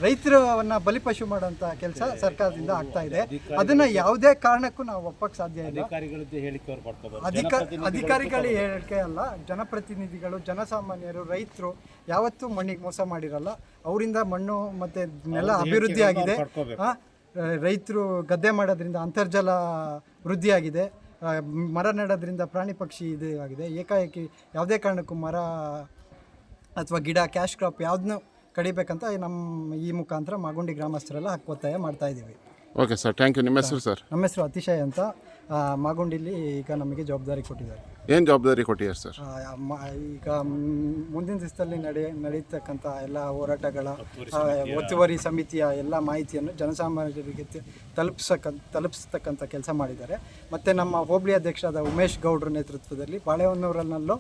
ರೈತರನ್ನ ಬಲಿಪಶು ಮಾಡೋಂಥ ಕೆಲಸ ಸರ್ಕಾರದಿಂದ ಆಗ್ತಾ ಇದೆ. ಅದನ್ನ ಯಾವುದೇ ಕಾರಣಕ್ಕೂ ನಾವು ಒಪ್ಪಕ್ಕೆ ಸಾಧ್ಯ ಇಲ್ಲ. ಅಧಿಕ ಅಧಿಕಾರಿಗಳ ಹೇಳಿಕೆ ಅಲ್ಲ ಜನಪ್ರತಿನಿಧಿಗಳು ಜನಸಾಮಾನ್ಯರು ರೈತರು ಯಾವತ್ತೂ ಮಣ್ಣಿಗೆ ಮೋಸ ಮಾಡಿರಲ್ಲ. ಅವರಿಂದ ಮಣ್ಣು ಮತ್ತೆ ನೆಲ ಅಭಿವೃದ್ಧಿ ಆಗಿದೆ. ರೈತರು ಗದ್ದೆ ಮಾಡೋದ್ರಿಂದ ಅಂತರ್ಜಲ ವೃದ್ಧಿಯಾಗಿದೆ ಮರ ನೆಡೋದ್ರಿಂದ ಪ್ರಾಣಿ ಪಕ್ಷಿ ಇದು ಆಗಿದೆ. ಏಕಾಏಕಿ ಯಾವುದೇ ಕಾರಣಕ್ಕೂ ಮರ ಅಥವಾ ಗಿಡ ಕ್ಯಾಶ್ ಕ್ರಾಪ್ ಯಾವುದನ್ನೂ ಕಡಿಬೇಕಂತ ನಮ್ಮ ಈ ಮುಖಾಂತರ ಮಾಗುಂಡಿ ಗ್ರಾಮಸ್ಥರೆಲ್ಲ ಹಕ್ಕು ಒತ್ತಾಯ ಮಾಡ್ತಾ ಇದ್ದೀವಿ. ಓಕೆ ಸರ್ ಥ್ಯಾಂಕ್ ಯು ನಿಮ್ಮ ಹೆಸರು ಸರ್ ನಮ್ಮ ಹೆಸರು ಅತಿಶಯ ಅಂತ. ಆ, ಮಾಗುಂಡಿಲಿ ಈಗ ನಮಗೆ ಜವಾಬ್ದಾರಿ ಕೊಟ್ಟಿದ್ದಾರೆ. ಏನು ಜವಾಬ್ದಾರಿ ಕೊಟ್ಟಿದ್ದಾರೆ ಸರ್? ಆ, ಮ- ಈಗ ಮ್, ಮುಂದಿನ ದಿವಸದಲ್ಲಿ ನಡೆ ನಡೀತಕ್ಕಂಥ ಎಲ್ಲ ಹೋರಾಟಗಳ ಆ, ಒತ್ತುವರಿ ಸಮಿತಿಯ ಎಲ್ಲ ಮಾಹಿತಿಯನ್ನು ಜನಸಾಮಾನ್ಯರಿಗೆ ತಲುಪಿಸಕ ತಲುಪಿಸ್ತಕ್ಕಂಥ ಕೆಲಸ ಮಾಡಿದ್ದಾರೆ. ಮತ್ತು ನಮ್ಮ ಹೋಬಳಿ ಅಧ್ಯಕ್ಷರಾದ ಉಮೇಶ್ ಗೌಡ್ರ ನೇತೃತ್ವದಲ್ಲಿ ಬಾಳೆಹೊನ್ನೂರಲ್ಲೂ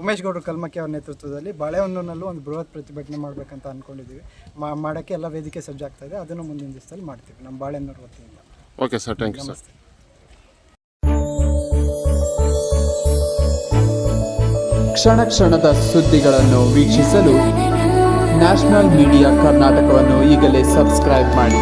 ಉಮೇಶ್ ಗೌಡರು ಕಲ್ಮಕ್ಕಿ ಅವ್ರ ನೇತೃತ್ವದಲ್ಲಿ ಬಾಳೆಹೊನ್ನೂರಿನಲ್ಲೂ ಒಂದು ಬೃಹತ್ ಪ್ರತಿಭಟನೆ ಮಾಡಬೇಕಂತ ಅಂದ್ಕೊಂಡಿದ್ದೀವಿ ಮಾ ಮಾಡೋಕ್ಕೆ ಎಲ್ಲ ವೇದಿಕೆ ಸಜ್ಜಾಗ್ತಾ ಇದೆ. ಅದನ್ನು ಮುಂದಿನ ದಿವಸದಲ್ಲಿ ಮಾಡ್ತೀವಿ ನಮ್ಮ ಬಾಳೆಹೊನ್ನೂರು ವತಿಯಿಂದ. Okay sir thank you sir ನಮಸ್ತೆ. ಕ್ಷಣ ಕ್ಷಣದ ಸುದ್ದಿಗಳನ್ನು ವೀಕ್ಷಿಸಲು ನ್ಯಾಷನಲ್ ಮೀಡಿಯಾ ಕರ್ನಾಟಕವನ್ನು ಈಗಲೇ ಸಬ್ಸ್ಕ್ರೈಬ್ ಮಾಡಿ.